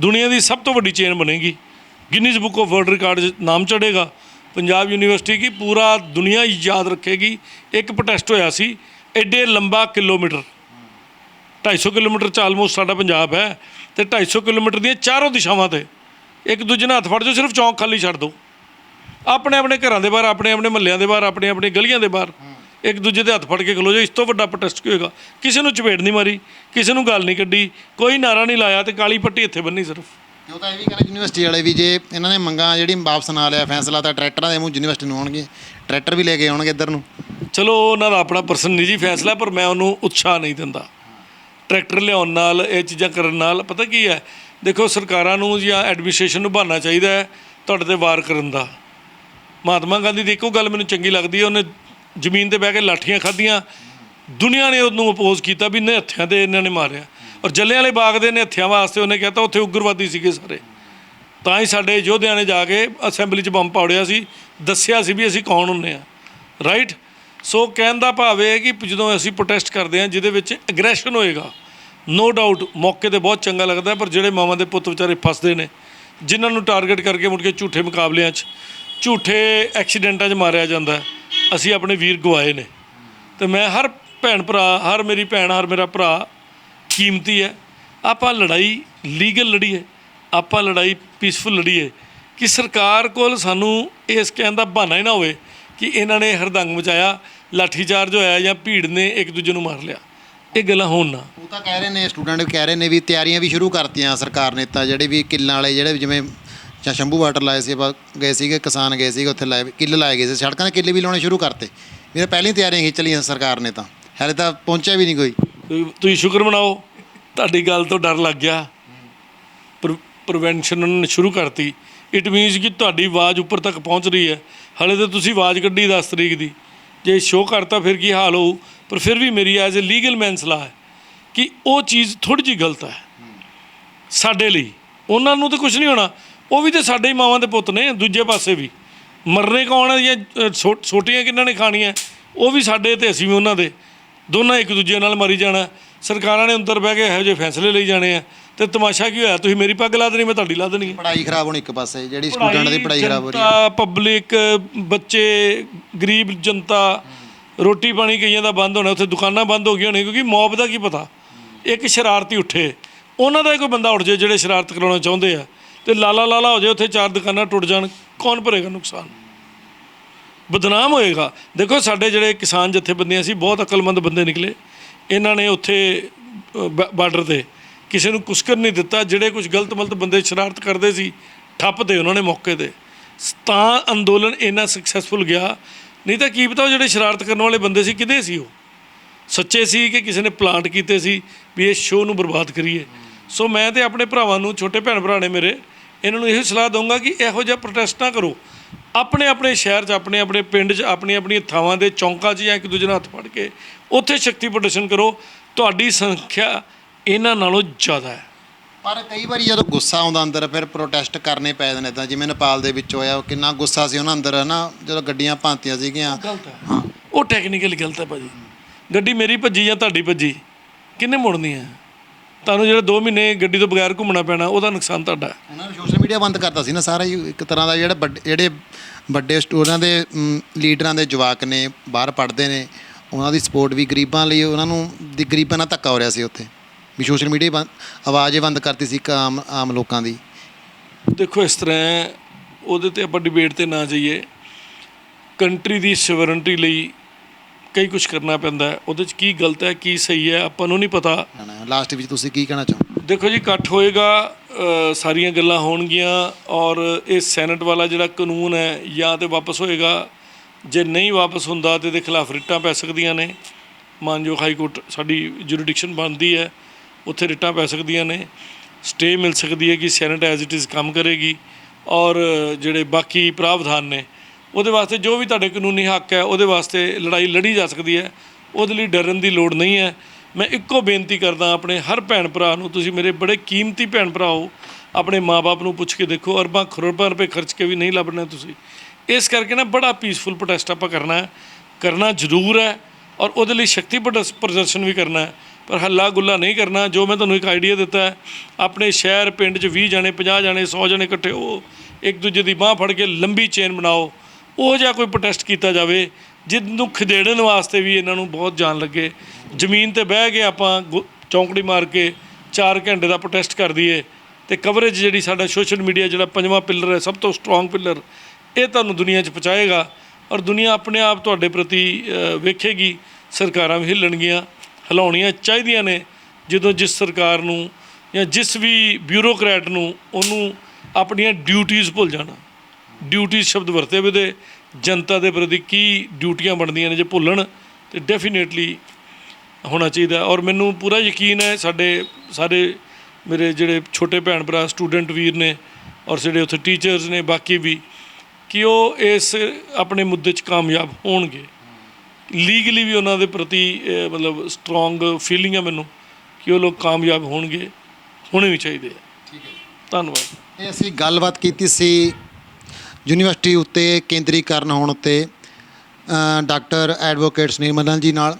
ਦੁਨੀਆ ਦੀ ਸਭ ਤੋਂ ਵੱਡੀ ਚੇਨ ਬਣੇਗੀ। Guinness book of world record 'ਚ ਨਾਮ ਚੜੇਗਾ। ਪੰਜਾਬ ਯੂਨੀਵਰਸਿਟੀ ਕੀ ਪੂਰਾ ਦੁਨੀਆ ਯਾਦ ਰੱਖੇਗੀ। ਇੱਕ ਪ੍ਰੋਟੈਸਟ ਹੋਇਆ ਸੀ। ਐਡੇ ਲੰਬਾ ਕਿਲੋਮੀਟਰ। 250 ਕਿਲੋਮੀਟਰ ਚ ਆਲਮੋਸਟ ਸਾਡਾ ਪੰਜਾਬ ਹੈ। ਤੇ 250 ਕਿਲੋਮੀਟਰ ਦੀਆਂ ਚਾਰੋਂ ਦਿਸ਼ਾਵਾਂ ਤੇ ਇੱਕ ਦੂਜੇ ਨਾਲ ਹੱਥ ਫੜ ਜਾਓ ਸਿਰਫ ਚੌਂਕ ਖਾਲੀ ਛੱਡ ਦਿਓ। ਆਪਣੇ ਆਪਣੇ ਘਰਾਂ ਦੇ ਬਾਹਰ ਆਪਣੇ ਆਪਣੇ ਮਹੱਲਿਆਂ ਦੇ ਬਾਹਰ ਆਪਣੇ ਆਪਣੇ ਗਲੀਆਂ ਦੇ ਬਾਹਰ ਇੱਕ ਦੂਜੇ ਦੇ ਹੱਥ ਫੜ ਕੇ ਖਲੋ ਜਾਓ। ਇਸ ਤੋਂ ਵੱਡਾ ਪ੍ਰੋਟੈਸਟ ਕੀ ਹੋਏਗਾ? ਕਿਸੇ ਨੂੰ ਚਪੇੜ ਨਹੀਂ ਮਾਰੀ ਕਿਸੇ ਨੂੰ ਗੱਲ ਨਹੀਂ ਕੱਢੀ ਕੋਈ ਨਾਰਾ ਨਹੀਂ ਲਾਇਆ ਤੇ ਕਾਲੀ ਪੱਟੀ ਇੱਥੇ ਬੰਨੀ ਸਿਰਫ। ਉਹ ਤਾਂ ਇਹ ਵੀ ਕਹਿੰਦੇ ਯੂਨੀਵਰਸਿਟੀ ਵਾਲੇ ਵੀ ਜੇ ਇਹਨਾਂ ਨੇ ਮੰਗਾਂ ਜਿਹੜੀ ਵਾਪਸ ਨਾ ਲਿਆ ਫੈਸਲਾ ਤਾਂ ਟਰੈਕਟਰਾਂ ਦੇ ਮੂੰਹ ਯੂਨੀਵਰਸਿਟੀ ਨੂੰ ਆਉਣਗੇ। ਟਰੈਕਟਰ ਵੀ ਲੈ ਕੇ ਆਉਣਗੇ ਇੱਧਰ ਨੂੰ। ਚਲੋ ਉਹਨਾਂ ਦਾ ਆਪਣਾ ਪਰਸਨ ਨਿੱਜੀ ਫੈਸਲਾ ਪਰ ਮੈਂ ਉਹਨੂੰ ਉਤਸ਼ਾਹ ਨਹੀਂ ਦਿੰਦਾ। ਟਰੈਕਟਰ ਲਿਆਉਣ ਨਾਲ ਇਹ ਚੀਜ਼ਾਂ ਕਰਨ ਨਾਲ ਪਤਾ ਕੀ ਹੈ? ਦੇਖੋ, ਸਰਕਾਰਾਂ ਨੂੰ ਜਾਂ ਐਡਮਿਨਿਸਟ੍ਰੇਸ਼ਨ ਨੂੰ ਬਹਾਨਾ ਚਾਹੀਦਾ ਹੈ ਤੁਹਾਡੇ ਤੇ ਵਾਰ ਕਰਨ ਦਾ। ਮਹਾਤਮਾ ਗਾਂਧੀ ਦੀ ਇੱਕੋ ਗੱਲ ਮੈਨੂੰ ਚੰਗੀ ਲੱਗਦੀ ਹੈ, ਉਹਨੇ ਜ਼ਮੀਨ ਤੇ ਬਹਿ ਕੇ ਲਾਠੀਆਂ ਖਾਧੀਆਂ। ਦੁਨੀਆ ਨੇ ਉਹਨੂੰ ਅਪੋਜ਼ ਕੀਤਾ ਵੀ ਇਹਨੇ ਹੱਥਿਆਂ ਤੇ ਇਹਨਾਂ ਨੇ ਮਾਰਿਆ। ਔਰ ਜੱਲਿਆਂ ਵਾਲੇ ਬਾਗ ਦੇ ਨੇ ਹੱਥਿਆਂ ਵਾਸਤੇ ਉਹਨੇ ਕਹਿਤਾ ਉੱਥੇ ਉਗਰਵਾਦੀ ਸੀਗੇ ਸਾਰੇ। ਤਾਂ ਹੀ ਸਾਡੇ ਯੋਧਿਆਂ ਨੇ ਜਾ ਕੇ ਅਸੈਂਬਲੀ 'ਚ ਬੰਬ ਪਾੜਿਆ ਸੀ, ਦੱਸਿਆ ਸੀ ਵੀ ਅਸੀਂ ਕੌਣ ਹੁੰਨੇ ਆ। ਰਾਈਟ ਸੋ ਕਹਿਣ ਦਾ ਭਾਵ ਇਹ ਹੈ ਕਿ ਜਦੋਂ ਅਸੀਂ ਪ੍ਰੋਟੈਸਟ ਕਰਦੇ ਹਾਂ, ਜਿਹਦੇ ਵਿੱਚ ਐਗਰੈਸ਼ਨ ਹੋਏਗਾ ਨੋ ਡਾਊਟ ਮੌਕੇ ਤੇ ਬਹੁਤ ਚੰਗਾ ਲੱਗਦਾ ਪਰ ਜਿਹੜੇ ਮਾਵਾਂ ਦੇ ਪੁੱਤ ਵਿਚਾਰੇ ਫਸਦੇ ਨੇ, ਜਿਨ੍ਹਾਂ ਨੂੰ ਟਾਰਗੇਟ ਕਰਕੇ ਮੁੜ ਕੇ ਝੂਠੇ ਮੁਕਾਬਲਿਆਂ 'ਚ, ਝੂਠੇ ਐਕਸੀਡੈਂਟਾਂ 'ਚ ਮਾਰਿਆ ਜਾਂਦਾ ਅਸੀਂ ਆਪਣੇ ਵੀਰ ਗਵਾਏ ਨੇ। ਤੇ ਮੈਂ ਹਰ ਭੈਣ ਭਰਾ, ਹਰ ਮੇਰੀ ਭੈਣ, ਹਰ ਮੇਰਾ ਭਰਾ ਕੀਮਤੀ ਹੈ, ਆਪਾਂ ਲੜਾਈ ਲੀਗਲ ਲੜੀਏ ਆਪਾਂ ਲੜਾਈ ਪੀਸਫੁਲ ਲੜੀਏ ਕਿ ਸਰਕਾਰ ਕੋਲ ਸਾਨੂੰ ਇਸ ਕਹਿਣ ਦਾ ਬਹਾਨਾ ਹੀ ਨਾ ਹੋਵੇ ਕਿ ਇਹਨਾਂ ਨੇ ਹਰਦੰਗ ਮਚਾਇਆ, ਲਾਠੀਚਾਰਜ ਹੋਇਆ ਜਾਂ ਭੀੜ ਨੇ ਇੱਕ ਦੂਜੇ ਨੂੰ ਮਾਰ ਲਿਆ। ਇਹ ਗੱਲਾਂ ਹੋਣ ਨਾ। ਉਹ ਤਾਂ ਕਹਿ ਰਹੇ ਨੇ ਸਟੂਡੈਂਟ ਵੀ ਕਹਿ ਰਹੇ ਨੇ ਵੀ ਤਿਆਰੀਆਂ ਵੀ ਸ਼ੁਰੂ ਕਰਤੀਆਂ ਸਰਕਾਰ ਨੇ ਤਾਂ ਜਿਹੜੇ ਵੀ ਕਿੱਲਾਂ ਵਾਲੇ ਜਿਹੜੇ ਵੀ ਜਿਵੇਂ ਜਾਂ ਸ਼ੰਭੂ ਵਾਟਰ ਲਾਏ ਸੀ ਆਪਾਂ ਗਏ ਸੀਗੇ ਕਿਸਾਨ ਗਏ ਸੀਗੇ ਉੱਥੇ ਲਾਏ ਕਿੱਲ ਲਾਏ ਗਏ ਸੀ। ਸੜਕਾਂ ਦੇ ਕਿੱਲੇ ਵੀ ਲਾਉਣੇ ਸ਼ੁਰੂ ਕਰਤੇ। ਇਹ ਪਹਿਲਾਂ ਹੀ ਤਿਆਰੀਆਂ ਖਿੱਚ ਲਈਆਂ ਸਰਕਾਰ ਨੇ ਤਾਂ। ਹਾਲੇ ਤਾਂ ਪਹੁੰਚਿਆ ਵੀ ਨਹੀਂ ਕੋਈ। ਤੁਸੀਂ- ਤੁਸੀਂ ਸ਼ੁਕਰ ਮਨਾਓ ਤੁਹਾਡੀ ਗੱਲ ਤੋਂ ਡਰ ਲੱਗ ਗਿਆ। ਪ੍ਰੀਵੈਂਸ਼ਨ ਉਹਨਾਂ ਨੇ ਸ਼ੁਰੂ ਕਰਤੀ। ਇਟ ਮੀਨਸ ਕਿ ਤੁਹਾਡੀ ਆਵਾਜ਼ ਉੱਪਰ ਤੱਕ ਪਹੁੰਚ ਰਹੀ ਹੈ। ਹਾਲੇ ਤਾਂ ਤੁਸੀਂ ਆਵਾਜ਼ ਕੱਢੀ 10 ਤਰੀਕ ਦੀ। ਜੇ ਸ਼ੋਅ ਕਰਤਾ ਫਿਰ ਕੀ ਹਾਲ ਹੋਊ? ਪਰ ਫਿਰ ਵੀ ਮੇਰੀ ਐਜ਼ ਅ ਲੀਗਲ ਮੈਨ ਸਲਾਹ ਹੈ ਕਿ ਉਹ ਚੀਜ਼ ਥੋੜੀ ਜਿਹੀ ਗਲਤ ਹੈ। ਸਾਡੇ ਲਈ। ਉਹਨਾਂ ਨੂੰ ਤਾਂ ਕੁਝ ਨਹੀਂ ਹੋਣਾ। ਉਹ ਵੀ ਤੇ ਸਾਡੇ ਹੀ ਮਾਵਾਂ ਦੇ ਪੁੱਤ ਨੇ ਦੂਜੇ ਪਾਸੇ ਵੀ। ਮਰਨੇ ਕੌਣ ਹੈ ਜਾਂ ਛੋਟੀਆਂ ਕਿੰਨਾਂ ਨੇ ਖਾਣੀਆਂ? ਉਹ ਵੀ ਸਾਡੇ ਤੇ ਅਸੀਂ ਵੀ ਉਹਨਾਂ ਦੇ। ਦੋਨਾਂ ਇੱਕ ਦੂਜੇ ਨਾਲ ਮਰੀ ਜਾਣਾ। ਸਰਕਾਰਾਂ ਨੇ ਅੰਦਰ ਬਹਿ ਕੇ ਇਹੋ ਜਿਹੇ ਫੈਸਲੇ ਲਈ ਜਾਣੇ ਆ। ਤੇ ਤਮਾਸ਼ਾ ਕੀ ਹੋਇਆ? ਤੁਸੀਂ ਮੇਰੀ ਪੱਗ ਲਾ ਦੇਣੀ ਮੈਂ ਤੁਹਾਡੀ ਲਾ ਦੇਣੀ ਹੈ ਪੜ੍ਹਾਈ ਖਰਾਬ ਹੋਣੀ ਇੱਕ ਪਾਸੇ ਜਿਹੜੀ ਸਟੂਡੈਂਟ ਦੀ ਪੜ੍ਹਾਈ ਖਰਾਬ ਹੋ ਰਹੀ ਹੈ। ਪਬਲਿਕ ਬੱਚੇ ਗਰੀਬ ਜਨਤਾ ਰੋਟੀ ਪਾਣੀ ਕਈਆਂ ਦਾ ਬੰਦ ਹੋਣਾ, ਉੱਥੇ ਦੁਕਾਨਾਂ ਬੰਦ ਹੋ ਗਈਆਂ ਹੋਣੀਆਂ, ਕਿਉਂਕਿ ਮੌਬ ਦਾ ਕੀ ਪਤਾ? ਇੱਕ ਸ਼ਰਾਰਤੀ ਉੱਠੇ। ਉਹਨਾਂ ਦਾ ਕੋਈ ਬੰਦਾ ਉੱਠ ਜਾਏ ਜਿਹੜੇ ਸ਼ਰਾਰਤ ਕਰਾਉਣਾ ਚਾਹੁੰਦੇ ਆ। ਤੇ ਲਾਲਾ ਲਾਲਾ ਹੋ ਜਾਏ, ਉੱਥੇ ਚਾਰ ਦੁਕਾਨਾਂ ਟੁੱਟ ਜਾਣ, ਕੌਣ ਭਰੇਗਾ ਨੁਕਸਾਨ? ਬਦਨਾਮ ਹੋਏਗਾ। ਦੇਖੋ, ਸਾਡੇ ਜਿਹੜੇ ਕਿਸਾਨ ਜਥੇਬੰਦੀਆਂ ਸੀ, ਬਹੁਤ ਅਕਲਮੰਦ ਬੰਦੇ ਨਿਕਲੇ। ਇਹਨਾਂ ਨੇ ਉੱਥੇ ਬਾਰਡਰ ਤੇ ਕਿਸੇ ਨੂੰ ਕੁਸਕਰ ਨਹੀਂ ਦਿੱਤਾ। ਜਿਹੜੇ ਕੁਝ ਗਲਤ ਮਲਤ ਬੰਦੇ ਸ਼ਰਾਰਤ ਕਰਦੇ ਸੀ, ਠੱਪ ਦੇ ਉਹਨਾਂ ਨੇ ਮੌਕੇ ਤੇ। ਤਾਂ ਅੰਦੋਲਨ ਇੰਨਾ ਸਕਸੈਸਫੁਲ ਗਿਆ ਨਹੀਂ ਤਾਂ ਕੀ ਪਤਾ ਉਹ ਜਿਹੜੇ ਸ਼ਰਾਰਤ ਕਰਨ ਵਾਲੇ ਬੰਦੇ ਸੀ, ਕਿਹਦੇ ਸੀ ਉਹ? ਸੱਚੇ ਸੀ ਕਿ ਕਿਸੇ ਨੇ ਪਲਾਂਟ ਕੀਤੇ ਸੀ ਵੀ ਇਹ ਸ਼ੋਅ ਨੂੰ ਬਰਬਾਦ ਕਰੀਏ? ਸੋ ਮੈਂ ਤੇ ਆਪਣੇ ਭਰਾਵਾਂ ਨੂੰ, ਛੋਟੇ ਭੈਣ ਭਰਾ ਨੇ ਮੇਰੇ, ਇਹਨਾਂ ਨੂੰ ਇਹੋ ਸਲਾਹ ਦਊਂਗਾ ਕਿ ਇਹੋ ਜਿਹਾ ਪ੍ਰੋਟੈਸਟ ਨਾ ਕਰੋ। ਆਪਣੇ ਆਪਣੇ ਸ਼ਹਿਰ 'ਚ, ਆਪਣੇ ਆਪਣੇ ਪਿੰਡ 'ਚ, ਆਪਣੀ ਆਪਣੀਆਂ ਥਾਵਾਂ ਦੇ ਚੌਂਕਾਂ 'ਚ ਜਾਂ ਇੱਕ ਦੂਜੇ ਨਾਲ ਹੱਥ ਫੜ ਕੇ ਉੱਥੇ ਸ਼ਕਤੀ ਪ੍ਰਦਰਸ਼ਨ ਕਰੋ। ਤੁਹਾਡੀ ਸੰਖਿਆ ਇਹਨਾਂ ਨਾਲੋਂ ਜ਼ਿਆਦਾ ਹੈ। ਪਰ ਕਈ ਵਾਰੀ ਜਦੋਂ ਗੁੱਸਾ ਆਉਂਦਾ ਅੰਦਰ ਫਿਰ ਪ੍ਰੋਟੈਸਟ ਕਰਨੇ ਪੈ ਜਾਂਦੇ ਤਾਂ ਜਿਵੇਂ ਨੇਪਾਲ ਦੇ ਵਿੱਚ ਹੋਇਆ ਉਹ ਕਿੰਨਾ ਗੁੱਸਾ ਸੀ ਉਹਨਾਂ ਅੰਦਰ ਹਨਾ? ਜਦੋਂ ਗੱਡੀਆਂ ਭਾਂਤੀਆਂ ਸੀਗੀਆਂ। ਗਲਤ ਹੈ। ਉਹ ਟੈਕਨੀਕਲੀ ਗਲਤ ਹੈ ਭਾਜੀ। ਗੱਡੀ ਮੇਰੀ ਭੱਜੀ ਜਾਂ ਤੁਹਾਡੀ ਭੱਜੀ ਕਿੰਨੇ ਮੁੜਨੀ ਹੈ? ਤੁਹਾਨੂੰ ਜਿਹੜਾ 2 ਮਹੀਨੇ ਗੱਡੀ ਤੋਂ ਬਗੈਰ ਘੁੰਮਣਾ ਪੈਣਾ ਉਹਦਾ ਨੁਕਸਾਨ ਤੁਹਾਡਾ ਹੈ। ਉਹਨਾਂ ਨੇ ਸੋਸ਼ਲ ਮੀਡੀਆ ਬੰਦ ਕਰਤਾ ਸੀ ਨਾ ਸਾਰਾ ਹੀ ਇੱਕ ਤਰ੍ਹਾਂ ਦਾ ਜਿਹੜਾ ਵੱਡੇ ਜਿਹੜੇ ਵੱਡੇ ਸਟੂਡੈਂਟਾਂ ਦੇ ਲੀਡਰਾਂ ਦੇ ਜਵਾਕ ਨੇ ਬਾਹਰ ਪੜ੍ਹਦੇ ਨੇ ਉਹਨਾਂ ਦੀ ਸਪੋਰਟ ਵੀ ਗਰੀਬਾਂ ਲਈ ਉਹਨਾਂ ਨੂੰ ਦੀ ਗਰੀਬਾਂ ਨਾਲ ਧੱਕਾ ਹੋ ਰਿਹਾ ਸੀ ਉੱਥੇ। ਵੀ ਸੋਸ਼ਲ ਮੀਡੀਆ ਬੰਦ ਆਵਾਜ਼ ਹੀ ਬੰਦ ਕਰਤੀ ਸੀ ਇੱਕ ਆਮ ਆਮ ਲੋਕਾਂ ਦੀ। ਦੇਖੋ ਇਸ ਤਰ੍ਹਾਂ ਹੈ, ਉਹਦੇ ਤੇ ਆਪਾਂ ਡਿਬੇਟ ਤੇ ਨਾ ਜਾਈਏ। ਕੰਟਰੀ ਦੀ ਸਵਰਨਟੀ ਲਈ ਕਈ ਕੁਝ ਕਰਨਾ ਪੈਂਦਾ ਹੈ। ਉਹਦੇ ਚ ਕੀ ਗਲਤ ਹੈ ਕੀ ਸਹੀ ਹੈ ਆਪਾਂ ਨੂੰ ਨਹੀਂ ਪਤਾ। ਲਾਸਟ ਵਿੱਚ ਤੁਸੀਂ ਕੀ ਕਹਿਣਾ ਚਾਹੋ ਦੇਖੋ ਜੀ ਇਕੱਠ ਹੋਏਗਾ ਅ, ਸਾਰੀਆਂ ਗੱਲਾਂ ਹੋਣਗੀਆਂ ਔਰ ਇਹ ਸੈਨੇਟ ਵਾਲਾ ਜਿਹੜਾ ਕਾਨੂੰਨ ਹੈ ਜਾਂ ਤੇ ਵਾਪਸ ਹੋਏਗਾ। ਜੇ ਨਹੀਂ ਵਾਪਸ ਹੁੰਦਾ ਤੇ ਇਹਦੇ ਖਿਲਾਫ ਰਿਟਾਂ ਪੈ ਸਕਦੀਆਂ ਨੇ। ਮਾਨਯੋਗ ਹਾਈ ਕੋਰਟ ਸਾਡੀ ਜੁਰੀਡਿਕਸ਼ਨ ਬਣਦੀ ਹੈ। ਉੱਥੇ ਰਿਟਾਂ ਪੈ ਸਕਦੀਆਂ ਨੇ ਸਟੇ ਮਿਲ ਸਕਦੀ ਹੈ ਕਿ ਸੈਨੇਟ ਐਜ਼ ਇਟ ਇਜ਼ ਕੰਮ ਕਰੇਗੀ, ਔਰ ਜਿਹੜੇ ਬਾਕੀ ਪ੍ਰਾਵਧਾਨ ਨੇ, ਉਹਦੇ ਵਾਸਤੇ ਜੋ ਵੀ ਤੁਹਾਡੇ ਕਾਨੂੰਨੀ ਹੱਕ ਹੈ, ਉਹਦੇ ਵਾਸਤੇ ਲੜਾਈ ਲੜੀ ਜਾ ਸਕਦੀ ਹੈ, ਉਹਦੇ ਲਈ ਡਰਨ ਦੀ ਲੋੜ ਨਹੀਂ ਹੈ। ਮੈਂ ਇੱਕੋ ਬੇਨਤੀ ਕਰਦਾ ਆਪਣੇ ਹਰ ਭੈਣ ਭਰਾ ਨੂੰ, ਤੁਸੀਂ ਮੇਰੇ ਬੜੇ ਕੀਮਤੀ ਭੈਣ ਭਰਾ ਹੋ, ਆਪਣੇ ਮਾਪੇ ਨੂੰ ਪੁੱਛ ਕੇ ਦੇਖੋ, ਅਰਬਾਂ ਖਰੋਬਾਂ ਰੁਪਏ ਖਰਚ ਕੇ ਵੀ ਨਹੀਂ ਲੱਭਣਾ ਤੁਸੀਂ। ਇਸ ਕਰਕੇ ਨਾ ਬੜਾ ਪੀਸਫੁਲ ਪ੍ਰੋਟੈਸਟ ਆਪਾਂ ਕਰਨਾ ਕਰਨਾ ਜ਼ਰੂਰ ਹੈ, ਔਰ ਉਹਦੇ ਲਈ ਸ਼ਕਤੀ ਪ੍ਰਦਰਸ਼- ਪ੍ਰਦਰਸ਼ਨ ਵੀ ਕਰਨਾ ਹੈ। ਪਰ ਹੱਲਾ ਗੁੱਲਾ ਨਹੀਂ ਕਰਨਾ, ਜੋ ਮੈਂ ਤੁਹਾਨੂੰ ਇੱਕ ਆਈਡੀਆ ਦਿੱਤਾ ਆਪਣੇ ਸ਼ਹਿਰ, ਪਿੰਡ 'ਚ 20 ਜਾਣੇ 50 ਜਾਣੇ 100 ਜਾਣੇ ਇਕੱਠੇ ਹੋ, ਇੱਕ ਦੂਜੇ ਦੀ ਬਾਹ ਫੜ ਕੇ ਲੰਬੀ ਚੇਨ ਬਣਾਓ, ਉਹ ਜਿਹਾ ਕੋਈ ਪ੍ਰੋਟੈਸਟ ਕੀਤਾ ਜਾਵੇ ਜਿਹਨੂੰ ਖਦੇੜਨ ਵਾਸਤੇ ਵੀ ਇਹਨਾਂ ਨੂੰ ਬਹੁਤ ਜਾਨ ਲੱਗੇ। ਜ਼ਮੀਨ ਤੇ ਬਹਿ ਕੇ ਆਪਾਂ ਗੁ- ਚੌਂਕੜੀ ਮਾਰ ਕੇ 4 ਘੰਟੇ ਦਾ ਪ੍ਰੋਟੈਸਟ ਕਰ ਦਈਏ, ਤੇ ਕਵਰੇਜ ਜਿਹੜੀ ਸਾਡਾ ਸੋਸ਼ਲ ਮੀਡੀਆ ਜਿਹੜਾ ਪੰਜਵਾਂ ਪਿੱਲਰ ਹੈ, ਸਭ ਤੋਂ ਸਟਰੋਂਗ ਪਿੱਲਰ ਇਹ ਤੁਹਾਨੂੰ ਦੁਨੀਆ 'ਚ ਪਹੁੰਚਾਏਗਾ, ਔਰ ਦੁਨੀਆ ਆਪਣੇ ਆਪ ਤੁਹਾਡੇ ਪ੍ਰਤੀ ਵੇਖੇਗੀ, ਸਰਕਾਰਾਂ ਵੀ ਹਿੱਲਣਗੀਆਂ। ਹਿਲਾਉਣੀਆਂ ਚਾਹੀਦੀਆਂ ਨੇ, ਜਦੋਂ ਜਿਸ ਸਰਕਾਰ ਨੂੰ ਜਾਂ ਜਿਸ ਵੀ ਬਿਊਰੋਕਰੈਟ ਨੂੰ ਉਹਨੂੰ ਆਪਣੀਆਂ ਡਿਊਟੀਆਂ ਭੁੱਲ ਜਾਣਾ। ਡਿਊਟੀ ਸ਼ਬਦ ਵਰਤੇ ਵੇ ਦੇ, ਜਨਤਾ ਦੇ ਪ੍ਰਤੀ ਕੀ ਡਿਊਟੀਆਂ ਬਣਦੀਆਂ ਨੇ ਜੇ ਭੁੱਲਣ, ਤੇ ਡੈਫੀਨੇਟਲੀ ਹੋਣਾ ਚਾਹੀਦਾ। ਔਰ ਮੈਨੂੰ ਪੂਰਾ ਯਕੀਨ ਹੈ, ਸਾਡੇ ਸਾਰੇ ਮੇਰੇ ਜਿਹੜੇ ਛੋਟੇ ਭੈਣ ਭਰਾ, ਸਟੂਡੈਂਟ ਵੀਰ ਨੇ ਔਰ ਜਿਹੜੇ ਉੱਥੇ ਟੀਚਰਸ ਨੇ, ਬਾਕੀ ਵੀ, ਕਿ ਉਹ ਇਸ ਆਪਣੇ ਮੁੱਦੇ 'ਚ ਕਾਮਯਾਬ ਹੋਣਗੇ। ਲੀਗਲੀ ਵੀ ਉਹਨਾਂ ਦੇ ਪ੍ਰਤੀ ਮਤਲਬ ਸਟਰੋਂਗ ਫੀਲਿੰਗ ਹੈ ਮੈਨੂੰ ਕਿ ਉਹ ਲੋਕ ਕਾਮਯਾਬ ਹੋਣਗੇ ਹੋਣੇ ਵੀ ਚਾਹੀਦੇ ਆ। ਠੀਕ ਹੈ ਧੰਨਵਾਦ। ਇਹ ਅਸੀਂ ਗੱਲਬਾਤ ਕੀਤੀ ਸੀ ਯੂਨੀਵਰਸਿਟੀ ਉੱਤੇ ਕੇਂਦਰੀਕਰਨ ਹੋਣ ਉੱਤੇ ਡਾਕਟਰ ਐਡਵੋਕੇਟ ਸੁਨੀਲ ਮਦਨ ਜੀ ਨਾਲ।